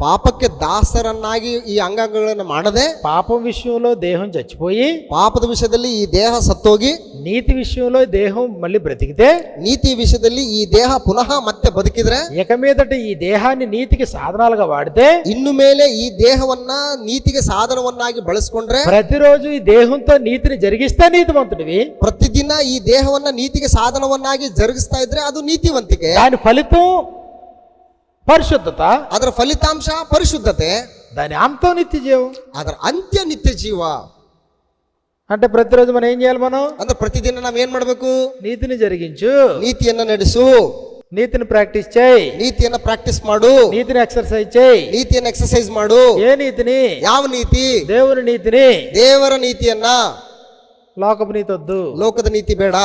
ಪಾಪಕ್ಕೆ ದಾಸರನ್ನಾಗಿ ಈ ಅಂಗಾಂಗಗಳನ್ನು ಮಾಡದೆ పాపం విషయంలో దేహం చచ్చిపోయి ಪಾಪದ ವಿಷಯದಲ್ಲಿ ಈ ದೇಹ ಸತ್ತೋಗಿ నీతి విషయంలో దేహం మళ్ళీ బ్రతికితే ನೀತಿ ವಿಷಯದಲ್ಲಿ ಈ ದೇಹ ಪುನಃ ಮತ್ತೆ ಬದುಕಿದ್ರೆ ఇక మీదట ఈ దేహాన్ని నీతికి సాధనాలుగా వాడితే ಇನ್ನು ಮೇಲೆ ಈ ದೇಹವನ್ನ ನೀತಿಗೆ ಸಾಧನವನ್ನಾಗಿ ಬಳಸ್ಕೊಂಡ್ರೆ ప్రతిరోజు ఈ దేహంతో నీతిని జరిగిస్తే నీతివంతుడివి ಪ್ರತಿದಿನ ಈ ದೇಹವನ್ನ ನೀತಿಗೆ ಸಾಧನವನ್ನಾಗಿ ಜರುಗಿಸ್ತಾ ಇದ್ರೆ ಅದು ನೀತಿವಂತಿಕೆ దాని ఫలితం పరిశుద్ధత ಅದರ ಫಲಿತಾಂಶ ಪರಿಶುದ್ಧತೆ దాని అంతం నిత్య జీవం ಅದರ ಅಂತ್ಯ ನಿತ್ಯ ಜೀವ అంటే ప్రతిరోజు మనం ఏం చేయాలి మనం ಅಂದ್ರೆ ಪ್ರತಿದಿನ ನಾವೇನ್ ಮಾಡ್ಬೇಕು నీతిని జరిగించు ನೀತಿಯನ್ನ ನಡೆಸು నీతిని ప్రాక్టీస్ చేయి ನೀತಿಯನ್ನ ಪ್ರಾಕ್ಟೀಸ್ ಮಾಡು నీతిని ఎక్సర్సైజ్ చేయి ನೀತಿಯನ್ನ ಎಕ್ಸರ್ಸೈಸ್ ಮಾಡು ఏ నీతిని ಯಾವ ನೀತಿ దేవుని నీతిని ದೇವರ ನೀತಿಯನ್ನ లోకపు నీతి వద్దు ಲೋಕದ ನೀತಿ ಬೇಡ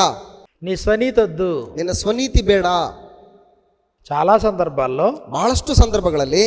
నీ స్వనీతి వద్దు ನಿನ್ನ ಸ್ವನೀತಿ ಬೇಡ చాలా ಸಂದರ್ಭ ಅಲ್ಲೋ ಬಹಳಷ್ಟು ಸಂದರ್ಭಗಳಲ್ಲಿ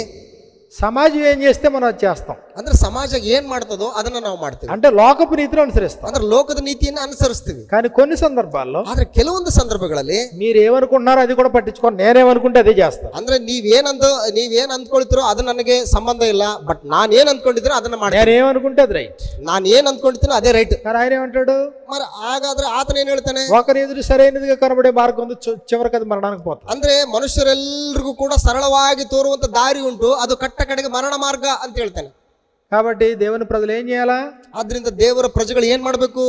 సమాజం ఏం చేస్తే మనం అది చేస్తాం ಅಂದ್ರೆ ಸಮಾಜ ಏನ್ ಮಾಡ್ತದೋ ಅದನ್ನ ನಾವು ಮಾಡ್ತೀವಿ అంటే లోకపు నీతిని అనుసరిస్తాం ಅಂದ್ರೆ ಲೋಕದ ನೀತಿಯನ್ನ ಅನುಸರಿಸ್ತೀವಿ కానీ కొన్ని సందర్భాల్లో ಆದ್ರೆ ಕೆಲವೊಂದು ಸಂದರ್ಭಗಳಲ್ಲಿ మీరు ఏమనుకుంటున్నారో అది కూడా పట్టించుకొని నేనేమనుకుంటే అదే చేస్తాను ಅಂದ್ರೆ ನೀವೇನಂದ ನೀವೇನ್ ಅಂದ್ಕೊಳ್ತಿರೋ ಅದು ನನಗೆ ಸಂಬಂಧ ಇಲ್ಲ ಬಟ್ ನಾನ್ ಏನ್ ಅಂದ್ಕೊಂಡಿದ್ದೀನೋ ಅದನ್ನ ಮಾಡ್ತೀನಿ నేనేమనుకుంటే అది రైట్ ನಾನ್ ಏನ್ ಅಂದ್ಕೊಂಡಿದ್ದೀನೋ ಅದೇ ರೈಟ್ కానీ ఆయన ఏమంటాడు మరి ಹಾಗಾದ್ರೆ ಆತನ ಏನ್ ಹೇಳ್ತಾನೆ ఒకరి ఎదురు సరైనదిగా కనబడే మార్గం ఉంది చి- చివరికి అది మరణానికి పోతుంది ಅಂದ್ರೆ ಮನುಷ್ಯರೆಲ್ಲರಿಗೂ ಕೂಡ ಸರಳವಾಗಿ ತೋರುವಂತ ದಾರಿ ಉಂಟು ಅದು ಕಟ್ಟ ಕಡೆಗೆ ಮರಣ ಮಾರ್ಗ ಅಂತ ಹೇಳ್ತಾನೆ కాబట్టి దేవుని ప్రజలు ఏం చేయాలా ಆದ್ರಿಂದ ದೇವರ ಪ್ರಜೆಗಳು ಏನ್ ಮಾಡ್ಬೇಕು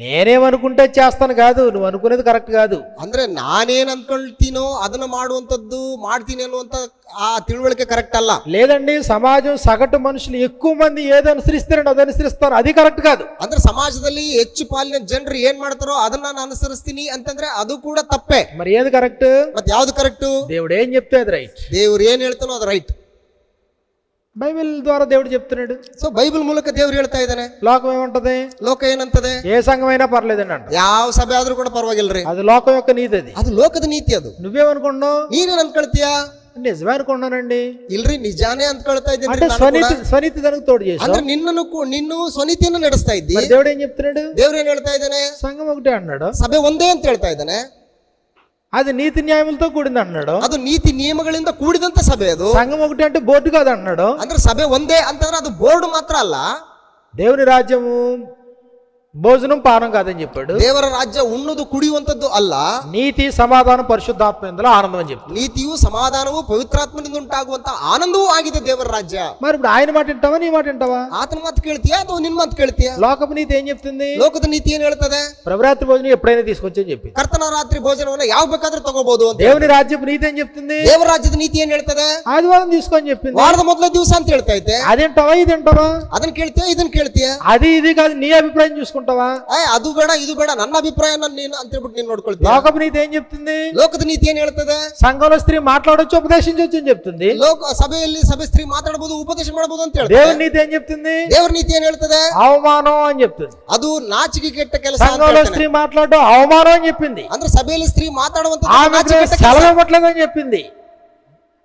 నేనేమనుకుంటే చేస్తాను కాదు నువ్వు అనుకునేది కరెక్ట్ కాదు ಅಂದ್ರೆ ನಾನೇನ್ ಅಂದ್ಕೊಳ್ತೀನೋ ಅದನ್ನ ಮಾಡುವಂತದ್ದು ಮಾಡ್ತೀನಿ ಅನ್ನುವಂತ ಆ ತಿಳುವಳಿಕೆ ಕರೆಕ್ಟ್ ಅಲ್ಲ లేదండి సమాజం సగటు మనుషులు ఎక్కువ మంది ఏది అనుసరిస్తారండి అది అనుసరిస్తారు అది కరెక్ట్ కాదు ಅಂದ್ರೆ ಸಮಾಜದಲ್ಲಿ ಹೆಚ್ಚು ಪಾಲಿನ ಜನರು ಏನ್ ಮಾಡ್ತಾರೋ ಅದನ್ನ ನಾನು ಅನುಸರಿಸ್ತೀನಿ ಅಂತಂದ್ರೆ ಅದು ಕೂಡ ತಪ್ಪೆ మరి ఏది కరెక్ట్ ಮತ್ತೆ ಯಾವ್ದು ಕರೆಕ್ಟ್ దేవుడు ఏం చెప్తే అది రైట్ ದೇವ್ರು ಏನ್ ಹೇಳ್ತಾನೋ ಅದು ರೈಟ್ బైబిల్ ద్వారా దేవుడు చెప్తున్నాడు ಸೊ బైబిల్ ಮೂಲಕ ದೇವ್ರು ಹೇಳ್ತಾ ಇದ್ದಾನೆ లోకం ఏమంటది ಲೋಕ ಏನಂತದೆ ఏ సంఘమైనా పర్లేదండి అంట ಯಾವ ಸಭೆ ಆದ್ರೂ ಕೂಡ ಪರವಾಗಿಲ್ರಿ అది లోకం యొక్క నీతి అది ಅದು ಲೋಕದ ನೀತಿ ಅದು నువ్వేమనుకున్నావు ನೀನೇನ್ ಅನ್ಕೊಳ್ತೀಯಾ నిజమే అనుకున్నానండి ಇಲ್ರಿ ನಿಜಾನೇ ಅಂದ್ಕೊಳ್ತಾ అంటే ಇದ್ದೀನಿ స్వనీతి స్వనీతి దానికి తోడు చేసావు ಅಂದ್ರೆ ನಿನ್ನನ್ನು ಕೂ- ನಿನ್ನು ಸ್ವನೀತಿಯನ್ನು ನಡೆಸ್ತಾ ಇದ್ದಿ మరి దేవుడు ఏం చెప్తున్నాడు ದೇವ್ರು ಏನ್ ಹೇಳ್ತಾ ಇದ್ದಾನೆ సంఘం ఒకటే అన్నాడు ಸಭೆ ಒಂದೇ ಅಂತ ಹೇಳ್ತಾ ಇದ್ದಾನೆ అది నీతి న్యాయములతో కూడింది అన్నాడు ಅದು ನೀತಿ ನಿಯಮಗಳಿಂದ ಕೂಡಿದಂತ ಸಭೆ ಅದು సంఘం ఒకటి అంటే బోర్డు కాదు అన్నాడు ಅಂದ್ರೆ సభೆ ಒಂದೇ ಅಂತಂದ್ರೆ ಅದು ಬೋರ್ಡ್ ಮಾತ್ರ ಅಲ್ಲ దేవుని రాజ్యము భోజనం పానం కాదని చెప్పాడు ದೇವರ ರಾಜ್ಯ ಉಣ್ಣುದು ಕುಡಿಯುವಂತದ್ದು ಅಲ್ಲ నీతి సమాధానం పరిశుద్ధాత్మ ఇందులో ఆనందం అని చెప్పాడు ನೀತಿಯು ಸಮಾಧಾನವು ಪವಿತ್ರಾತ್ಮನಿಂದ ಉಂಟಾಗುವಂತ ಆನಂದವೂ ಆಗಿದೆ ದೇವರ ರಾಜ್ಯ మరి ఇప్పుడు ఆయన మాట వింటావా నీ మాట వింటావా ಆತನ ಮಾತು ಕೇಳ್ತೀಯಾ ಅಥವಾ ನಿನ್ ಮಾತು ಕೇಳ್ತೀಯಾ లోకపు నీతి ఏం చెప్తుంది ಲೋಕದ ನೀತಿ ಏನ್ ಹೇಳ್ತದೆ ప్రభరాత్రి భోజనం ఎప్పుడైనా తీసుకొచ్చని చెప్పి ಕರ್ತನ ರಾತ್ರಿ ಭೋಜನವನ್ನ ಯಾವ ಬೇಕಾದ್ರೂ ತಗೋಬಹುದು ಅಂತ దేవుని రాజ్యపు నీతి ఏం చెప్తుంది ದೇವರ ರಾಜ್ಯದ ನೀತಿ ಏನ್ ಹೇಳ್ತದೆ ఆదివారం తీసుకొని చెప్పింది ವಾರದ ಮೊದಲ ದಿವಸ ಅಂತ ಹೇಳ್ತಾ ಐತೆ అదేంటావా ఇది తింటావా ಅದನ್ನ ಕೇಳ್ತೀಯಾ ಇದನ್ನ ಕೇಳ್ತೀಯಾ అది ఇది కాదు నీ అభిప్రాయం చూసుకుంటావా ಏ ಅದು ಬೇಡ ಇದು ಬೇಡ ನನ್ನ ಅಭಿಪ್ರಾಯ ನೀನು ಅಂತ ಹೇಳ್ಬಿಟ್ಟು ನೀನು ನೋಡ್ಕೊಳ್ತೀಯ లోకపు నీతి ఏం చెప్తుంది ಲೋಕದ ನೀತಿ ಏನ್ ಹೇಳ್ತದೆ సంఘంలో స్త్రీ మాట్లాడొచ్చు ఉపదేశించవచ్చు అని చెప్తుంది ಲೋಕ ಸಭೆಯಲ್ಲಿ ಸಭೆ ಸ್ತ್ರೀ ಮಾತಾಡಬಹುದು ಉಪದೇಶ ಮಾಡಬಹುದು ಅಂತ ಹೇಳ್ತದೆ దేవుని నీతి ఏం చెప్తుంది ದೇವರ ನೀತಿ ಏನ್ ಹೇಳ್ತದೆ అవమానం అని చెప్తుంది ಅದು ನಾಚಿಕೆ ಕೆಟ್ಟ ಕೆಲಸ ಅಂತ సంఘంలో ಹೇಳ್ತಾನೆ. స్త్రీ మాట్లాడడం అవమానం అని చెప్పింది ಅಂದ್ರೆ ಸಭೆಯಲ್ಲಿ ಸ್ತ್ರೀ ಮಾತಾಡುವಂತ ఆమెకు నేను సెలవు ఇవ్వట్లేదని చెప్పింది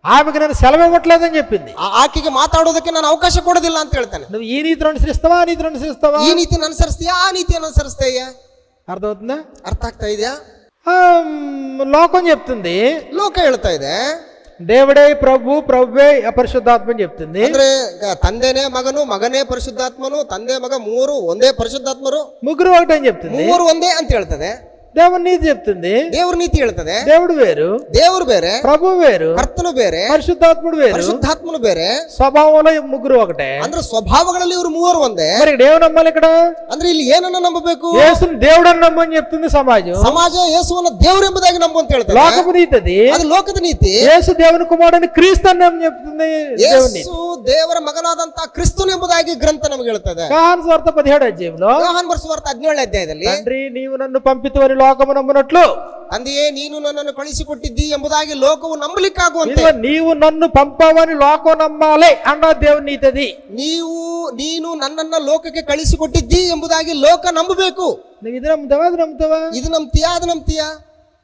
ఆమెకు నేను సెలవు ఇవ్వట్లేదని చెప్పింది ಆಕೆಗೆ ಮಾತಾಡೋದಕ್ಕೆ ನಾನು ಅವಕಾಶ ಕೊಡೋದಿಲ್ಲ ಅಂತ ಹೇಳ್ತಾನೆ నువ్వు ఈ నీతిని అనుసరిస్తావా ఆ నీతిని అనుసరిస్తావా ಈ ನೀತಿನ ಅನುಸರಿಸ್ತೀಯಾ ಆ ನೀತಿಯನ್ನು ಅನುಸರಿಸ್ತೀಯಾ అర్థమవుతుందా ಅರ್ಥ ಆಗ್ತಾ ಇದೆಯಾ ఆ, మ్, లోకం చెప్తుంది ಲೋಕ ಹೇಳ್ತಾ ಇದೆ దేవుడే ప్రభు ప్రభువే అపరిశుద్ధాత్మ అని చెప్తుంది ಅಂದ್ರೆ ಗ- ತಂದೆನೇ ಮಗನು ಮಗನೇ ಪರಿಶುದ್ಧಾತ್ಮನು ತಂದೆ ಮಗ ಮೂವರು ಒಂದೇ ಪರಿಶುದ್ಧಾತ್ಮರು ముగ్గురు ఒకటి అని చెప్తుంది ಮೂವರು ಒಂದೇ ಅಂತ ಹೇಳ್ತದೆ దేవుని నీతి చెప్తుంది ದೇವ್ರ ನೀತಿ ಹೇಳ್ತದೆ దేవుడు వేరు ದೇವ್ರು ಬೇರೆ ప్రభు వేరు ಕರ್ತನು ಬೇರೆ పరిశుద్ధాత్ముడు వేరు ಪರಿಶುದ್ಧಾತ್ಮನು ಬೇರೆ స్వభావంలో ఈ ముగ్గురు ఒకటే ಅಂದ್ರೆ ಸ್ವಭಾವಗಳಲ್ಲಿ ಇವರು ಮೂವರು ಒಂದೇ మరి ఇక్కడ ఏమి నమ్మాలి ఇక్కడ ಅಂದ್ರೆ ಇಲ್ಲಿ ಏನನ್ನ ನಂಬಬೇಕು యేసుని దేవుడు అని నమ్మని చెప్తుంది సమాజం ಸಮಾಜ ಯೇಸುವನ್ನ ದೇವ್ರು ಎಂಬುದಾಗಿ ನಂಬು ಅಂತ ಹೇಳ್ತಾರೆ లోకపు నీతి అది ಅದು ಲೋಕದ ನೀತಿ యేసు దేవుని కుమారుడని క్రీస్తు అని నమ్మి చెప్తుంది దేవుని ಯೇಸು ದೇವರ ಮಗನಾದಂತ ಕ್ರಿಸ್ತನು ಎಂಬುದಾಗಿ ಗ್ರಂಥ ನಮಗೆ ಹೇಳ್ತದೆ కాహాన్ స్వార్థ పదిహేడు అధ్యాయంలో ಯೋಹಾನ್ ಬರ್ಸುವಾರ್ಥ ಹದಿನೇಳನೇ ಅಧ್ಯಾಯದಲ್ಲಿ తండ్రి నీవు నన్ను పంపితువని లోకము నమ్మునట్లు ತಂದೆಯೇ ನೀನು ನನ್ನನ್ನು ಕಳಿಸಿಕೊಟ್ಟಿದ್ದಿ ಎಂಬುದಾಗಿ ಲೋಕವು ನಂಬಲಿಕ್ಕಾಗುವಂತೆ ఇదిగో నీవు నన్ను పంపావని లోకం నమ్మాలి అన్న దేవుని నీతి అది ನೀವು ನೀನು ನನ್ನನ್ನ ಲೋಕಕ್ಕೆ ಕಳಿಸಿಕೊಟ್ಟಿದ್ದಿ ಎಂಬುದಾಗಿ ಲೋಕ ನಂಬಬೇಕು నువ్వు ఇది నమ్ముతావా అది నమ్ముతావా ಇದು ನಂಬ್ತೀಯಾ ಅದು ನಂಬ್ತೀಯಾ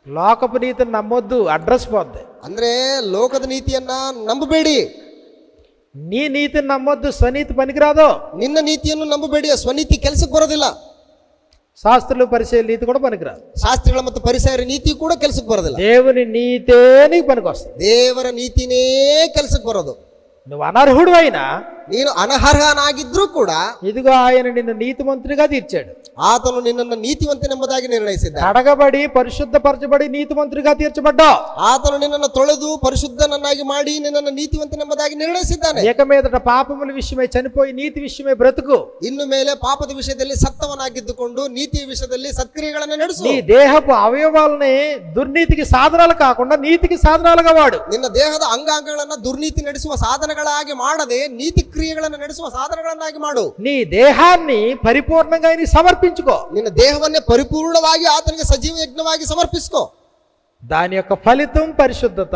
లోకపు నీతిని నమ్మొద్దు అడ్రస్ పోద్ది ಅಂದ್ರೆ ಲೋಕದ ನೀತಿಯನ್ನ ನಂಬಬೇಡಿ నీ నీతిని నమ్మొద్దు స్వనీతి పనికిరాదు ನಿನ್ನ ನೀತಿಯನ್ನು ನಂಬಬೇಡಿ ಆ ಸ್ವನೀತಿ ಕೆಲಸಕ್ಕೆ ಬರೋದಿಲ್ಲ శాస్త్రులు పరిచయ నీతి కూడా పనికిరాదు ಶಾಸ್ತ್ರಿಗಳ ಮತ್ತು ಪರಿಸರ ನೀತಿ ಕೂಡ ಕೆಲ್ಸಕ್ಕೆ ಬರೋದಿಲ್ಲ దేవుని నీతే నీకు పనికొస్తుంది ದೇವರ ನೀತಿನೇ ಕೆಲ್ಸಕ್ಕೆ ಬರೋದು నువ్వు అనర్హుడు అయినా ನೀನು ಅನರ್ಹನಾಗಿದ್ರೂ ಕೂಡ ఇదిగో ఆయన నిన్ను నీతిమంతునిగా తీర్చాడు ಆತನು ನಿನ್ನನ್ನು ನೀತಿವಂತನೆಂಬುದಾಗಿ ನಿರ್ಣಯಿಸಿದ್ದ కడగబడి పరిశుద్ధపరచబడి నీతిమంతునిగా తీర్చబడ్డావు ಆತನು ನಿನ್ನನ್ನು ತೊಳೆದು ಪರಿಶುದ್ಧನನ್ನಾಗಿ ಮಾಡಿ ನಿನ್ನನ್ನು ನೀತಿವಂತನೆಂಬುದಾಗಿ ನಿರ್ಣಯಿಸಿದ್ದಾನೆ ఇక మీదట పాపముల విషయమై చనిపోయి నీతి విషయమై బ్రతుకు ಇನ್ನು ಮೇಲೆ ಪಾಪದ ವಿಷಯದಲ್ಲಿ ಸತ್ತವನಾಗಿದ್ದುಕೊಂಡು ನೀತಿಯ ವಿಷಯದಲ್ಲಿ ಸತ್ಕ್ರಿಯೆಗಳನ್ನು ನಡೆಸು నీ దేహపు అవయవాలని దుర్నీతికి సాధనాలు కాకుండా నీతికి సాధనాలుగా వాడు ನಿನ್ನ ದೇಹದ ಅಂಗಾಂಗಗಳನ್ನ ದುರ್ನೀತಿ ನಡೆಸುವ ಸಾಧನಗಳಾಗಿ ಮಾಡದೆ ನೀತಿ ಕ್ರಿಯೆಗಳನ್ನು ನಡೆಸುವ ಸಾಧನಗಳನ್ನಾಗಿ ಮಾಡು ನೀ ದೇಹಾನ್ನಿ ಪರಿಪೂರ್ಣಂಗ ಸಮರ್ಪಿಸಿಕೋ ನಿನ್ನ ದೇಹವನ್ನೇ ಪರಿಪೂರ್ಣವಾಗಿ ಆತನಿಗೆ ಸಜೀವ ಯಜ್ಞವಾಗಿ ಸಮರ್ಪಿಸ್ಕೋ దాని యొక్క ఫలితం పరిశుద్ధత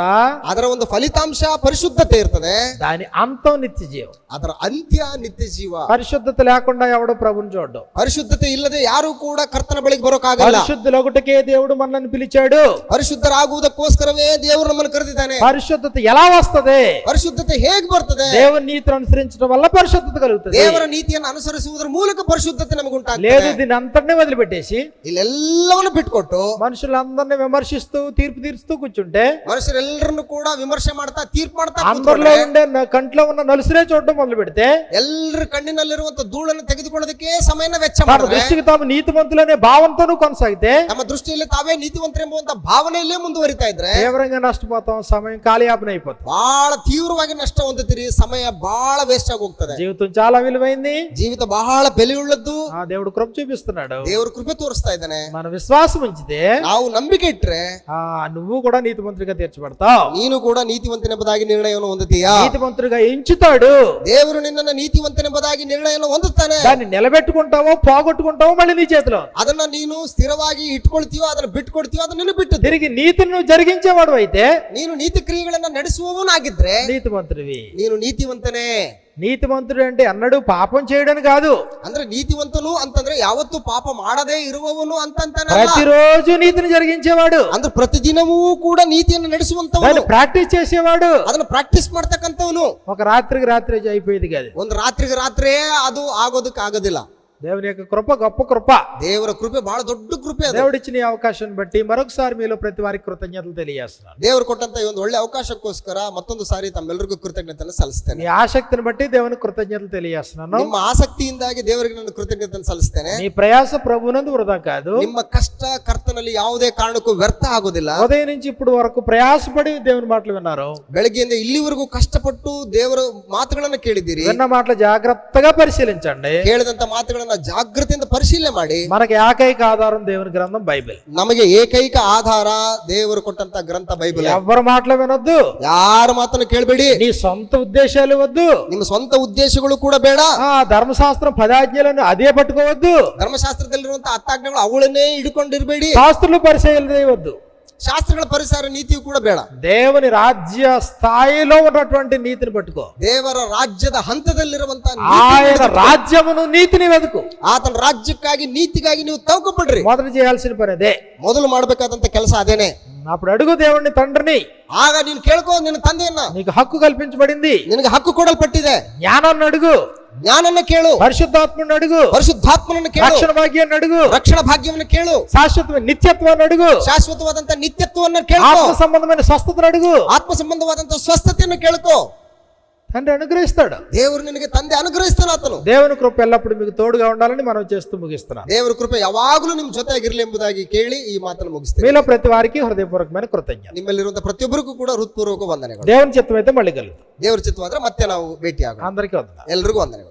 ಅದರ ಒಂದು ಫಲಿತಾಂಶ ಪರಿಶುದ್ಧತೆ ಇರ್ತದೆ దాని అంతం నిత్య జీవం ಅದರ ಅಂತ್ಯ ನಿತ್ಯ ಜೀವ పరిశుద్ధత లేకుండా ఎవడో ప్రభుని చూడడం ಪರಿಶುದ್ಧತೆ ಇಲ್ಲದೆ ಯಾರು ಕೂಡ ಕರ್ತನ ಬಳಿಗೆ ಬರೋಕ್ಕಾಗಲ್ಲ పరిశుద్ధులొకటికే దేవుడు మనల్ని పిలిచాడు ಪರಿಶುದ್ಧರಾಗುವುದಕ್ಕೋಸ್ಕರವೇ ದೇವರು ನಮ್ಮನ್ನು ಕರೆದಿದ್ದಾನೆ పరిశుద్ధత ఎలా వస్తది ಪರಿಶುದ್ಧತೆ ಹೇಗ್ ಬರ್ತದೆ దేవుని నీతిని అనుసరించడం వల్ల పరిశుద్ధత కలుగుతుంది ದೇವರ ನೀತಿಯನ್ನು ಅನುಸರಿಸುವುದರ ಮೂಲಕ ಪರಿಶುದ್ಧತೆ లేదు ನಮಗುಂಟಾಗ್ತದೆ దీన్ని అంతటినీ వదిలిపెట్టేసి ಇಲ್ಲೆಲ್ಲವನ್ನು ಬಿಟ್ಕೊಟ್ಟು మనుషులందరినీ విమర్శిస్తూ తీర్పు తీరుస్తూ కూర్చుంటే ಮನುಷ್ಯರೆಲ್ಲರನ್ನು ಕೂಡ ವಿಮರ್ಶೆ ಮಾಡ್ತಾ ತೀರ್ಪು ಮಾಡ್ತಾ అందరిలో ಕೂತ್ಕೊಂಡ್ರೆ ఉండే న- కంట్లో ఉన్న నలుసులే చూడడం మొదలు పెడితే ಎಲ್ಲರ ಕಣ್ಣಿನಲ್ಲಿರುವಂತ ಧೂಳನ್ನು ತೆಗೆದುಕೊಳ್ಳೋದಕ್ಕೆ ಸಮಯನ ವೆಚ್ಚ తన ಮಾಡಿದ್ರೆ దృష్టికి తాము నీతిమంతులనే భావంతోనూ కొనసాగితే ನಮ್ಮ ದೃಷ್ಟಿಯಲ್ಲಿ ತಾವೇ ನೀತಿವಂತರೆಂಬುವಂತ ಭಾವನೆಯಲ್ಲೇ ಮುಂದುವರಿತಾ ಇದ್ರೆ తీవ్రంగా నష్టపోతాం సమయం కాలయాపన అయిపోతుంది ಬಹಳ ತೀವ್ರವಾಗಿ ನಷ್ಟ ಹೊಂದುತ್ತೀರಿ ಸಮಯ ಬಹಳ ವೇಸ್ಟ್ ಆಗಿ ಹೋಗ್ತದೆ జీవితం చాలా విలువైంది ಜೀವಿತ ಬಹಳ ಬೆಲೆಯುಳ್ಳದ್ದು ఆ దేవుడు కృప చూపిస్తున్నాడు ದೇವರು ಕೃಪೆ ತೋರಿಸ್ತಾ ಇದ್ದಾನೆ మన విశ్వాసం ఉంచితే ನಾವು ನಂಬಿಕೆ ಇಟ್ರೆ ఆ నువ్వు కూడా నీతిమంతుడిగా తీర్చబడతావు ನೀನು ಕೂಡ ನೀತಿವಂತನೆಂಬುದಾಗಿ ನಿರ್ಣಯವನ್ನು ಹೊಂದುತ್ತೀಯಾ నీతిమంతుడిగా ఎంచుతాడు ದೇವರು ನಿನ್ನನ್ನು ನೀತಿವಂತನೆಂಬುದಾಗಿ ನಿರ್ಣಯವನ್ನು ಹೊಂದುತ್ತಾನೆ దాన్ని నిలబెట్టుకుంటావో పోగొట్టుకుంటావో మళ్ళీ నీ చేతిలో ಅದನ್ನ ನೀನು ಸ್ಥಿರವಾಗಿ ಇಟ್ಕೊಳ್ತೀಯೋ ಅದನ್ನ ಬಿಟ್ಕೊಡ್ತೀಯೋ ಅದು ನಿನ್ನ ಬಿಟ್ಟು తిరిగి నీతిని నువ్వు జరిగించేవాడు అయితే ನೀನು ನೀತಿ ಕ್ರಿಯೆಗಳನ್ನ ನಡೆಸುವವನಾಗಿದ್ರೆ నీతిమంతుడివి ನೀನು ನೀತಿವಂತನೇ నీతిమంతుడు అంటే అన్నడు పాపం చేయడని కాదు ಅಂದ್ರೆ ನೀತಿವಂತನು ಅಂತಂದ್ರೆ ಯಾವತ್ತು ಪಾಪ ಮಾಡದೇ ಇರುವವನು ಅಂತಂತಾನೆ ప్రతిరోజు నీతిని జరిగించేవాడు ಅಂದ್ರೆ ಪ್ರತಿದಿನವೂ ಕೂಡ ನೀತಿಯನ್ನು ನಡೆಸುವಂತವನು దాన్ని ప్రాక్టీస్ చేసేవాడు ಅದನ್ನ ಪ್ರಾಕ್ಟೀಸ್ ಮಾಡ್ತಕ್ಕಂಥವನು ఒక రాత్రికి రాత్రి అయిపోయేది కాదు ಒಂದು ರಾತ್ರಿಗೆ ರಾತ್ರಿಯೇ ಅದು ಆಗೋದಕ್ಕೆ ಆಗೋದಿಲ್ಲ దేవుని యొక్క కృప గొప్ప కృప ದೇವರ ಕೃಪೆ ಬಹಳ ದೊಡ್ಡ ಕೃಪೆ ಅದು దేవుడిచ్చిన ఈ అవకాశాన్ని బట్టి మరొకసారి మీలో ప్రతి వారికి కృతజ్ఞతలు తెలియజేస్తున్నాను ದೇವರು ಕೊಟ್ಟಂತ ಈ ಒಂದು ಒಳ್ಳೆ ಅವಕಾಶಕ್ಕೋಸ್ಕರ ಮತ್ತೊಂದು ಸಾರಿ ತಮ್ಮೆಲ್ಲರಿಗೂ ಕೃತಜ್ಞತೆಯನ್ನು ಸಲ್ಲಿಸ್ತೇನೆ నీ ఆసక్తిని బట్టి దేవునికి కృతజ్ఞతలు తెలియజేస్తున్నాను ನಿಮ್ಮ ಆಸಕ್ತಿಯಿಂದಾಗಿ ದೇವರಿಗೆ ನಾನು ಕೃತಜ್ಞತೆಯನ್ನು ಸಲ್ಲಿಸ್ತೇನೆ నీ ప్రయాస ప్రభునందు వృధా కాదు ನಿಮ್ಮ ಕಷ್ಟ ಕರ್ತನಲ್ಲಿ ಯಾವುದೇ ಕಾರಣಕ್ಕೂ ವ್ಯರ್ಥ ಆಗೋದಿಲ್ಲ ఉదయం నుంచి ఇప్పుడు వరకు ప్రయాసపడి దేవుని మాటలు విన్నారు ಬೆಳಗ್ಗೆಯಿಂದ ಇಲ್ಲಿವರೆಗೂ ಕಷ್ಟಪಟ್ಟು ದೇವರ ಮಾತುಗಳನ್ನು ಕೇಳಿದ್ದೀರಿ విన్న మాటలు జాగ్రత్తగా పరిశీలించండి ಕೇಳಿದಂತ ಮಾತುಗಳನ್ನ ಜಾಗೃತಿಯಿಂದ ಪರಿಶೀಲನೆ ಮಾಡಿ మనకి ఏకైక ఆధారం దేవుని గ్రంథం బైబిల్ ನಮಗೆ ಏಕೈಕ ಆಧಾರ ದೇವರು ಕೊಟ್ಟಂತ ಗ್ರಂಥ ಬೈಬಲ್ ఎవరి మాటలు వినొద్దు ಯಾರ ಮಾತನ್ನು ಕೇಳಬೇಡಿ నీ సొంత ఉద్దేశాలు వద్దు ನಿಮ್ಮ ಸ್ವಂತ ಉದ್ದೇಶಗಳು ಕೂಡ ಬೇಡ ఆ ధర్మశాస్త్రం పదాజ్ఞలను అదే పట్టుకోవద్దు ಧರ್ಮಶಾಸ್ತ್ರದಲ್ಲಿರುವಂತ ಹತ್ತಾಜ್ಞೆಗಳು ಅವುಗಳನ್ನೇ ಹಿಡ್ಕೊಂಡಿರ್ಬೇಡಿ శాస్త్రులు పరిచయం చేయవద్దు ಶಾಸ್ತ್ರಗಳ ಪರಿಸರ ನೀತಿಯು ಕೂಡ ಬೇಡ దేవుని రాజ్య స్థాయిలో ఉన్నటువంటి నీతిని పట్టుకో ದೇವರ ರಾಜ್ಯದ ಹಂತದಲ್ಲಿರುವಂತ ఆయన రాజ్యమును నీతిని వెతుకు ಆತನ ರಾಜ್ಯಕ್ಕಾಗಿ ನೀತಿಗಾಗಿ ನೀವು ತವಕಪಡ್ರಿ మొదట చేయాల్సిన పని అదే ಮೊದಲು ಮಾಡಬೇಕಾದಂತ ಕೆಲಸ ಅದೇನೆ అప్పుడు అడుగు దేవుడిని తండ్రిని ಆಗ ನೀನು ಕೇಳ್ಕೋ ನಿನ್ನ ತಂದೆಯನ್ನ నీకు హక్కు కల్పించబడింది ನಿನಗೆ ಹಕ್ಕು ಕೊಡಲ್ಪಟ್ಟಿದೆ జ్ఞానాన్ని అడుగు ಜ್ಞಾನನ್ನ ಕೇಳು పరిశుద్ధాత్మని అడుగు ಪರಿಶುದ್ಧಾತ್ಮನನ್ನು ಕೇಳು రక్షణ భాగ్యాన్ని అడుగు ರಕ್ಷಣ ಭಾಗ್ಯವನ್ನು ಕೇಳು శాశ్వత నిత్యత్వాన్ని అడుగు ಶಾಶ್ವತವಾದಂತ ನಿತ್ಯತ್ವವನ್ನು ಕೇಳ್ಕೋ ఆత్మ సంబంధమైన స్వస్థతను అడుగు ಆತ್ಮ ಸಂಬಂಧವಾದಂತ ಸ್ವಸ್ಥತೆಯನ್ನು ಕೇಳ್ಕೋ తండ్రి అనుగ్రహిస్తాడు ದೇವರು ನಿನಗೆ ತಂದೆ ಅನುಗ್ರಹಿಸ್ತಾನ ಆತನು దేవుని కృప ఎల్లప్పుడు మీకు తోడుగా ఉండాలని మనం చేస్తూ ముగిస్తున్నాం ದೇವರ ಕೃಪೆ ಯಾವಾಗಲೂ ನಿಮ್ ಜೊತೆಯಾಗಿರ್ಲಿ ಎಂಬುದಾಗಿ ಕೇಳಿ ಈ ಮಾತನ್ನು ಮುಗಿಸ್ತೇನೆ మీలో ప్రతి వారికి హృదయపూర్వకమైన కృతజ్ఞత ನಿಮ್ಮಲ್ಲಿರುವಂತ ಪ್ರತಿಯೊಬ್ಬರಿಗೂ ಕೂಡ ಹೃತ್ಪೂರ್ವಕ ವಂದನೆಗಳು దేవుని చిత్తం అయితే మళ్ళీ కలుగుతాం ದೇವರ ಚಿತ್ತವಾದ್ರೆ ಮತ್ತೆ ನಾವು ಭೇಟಿ ಆಗೋಣ అందరికీ వందనాలు ಎಲ್ರಿಗೂ ವಂದನೆಗಳು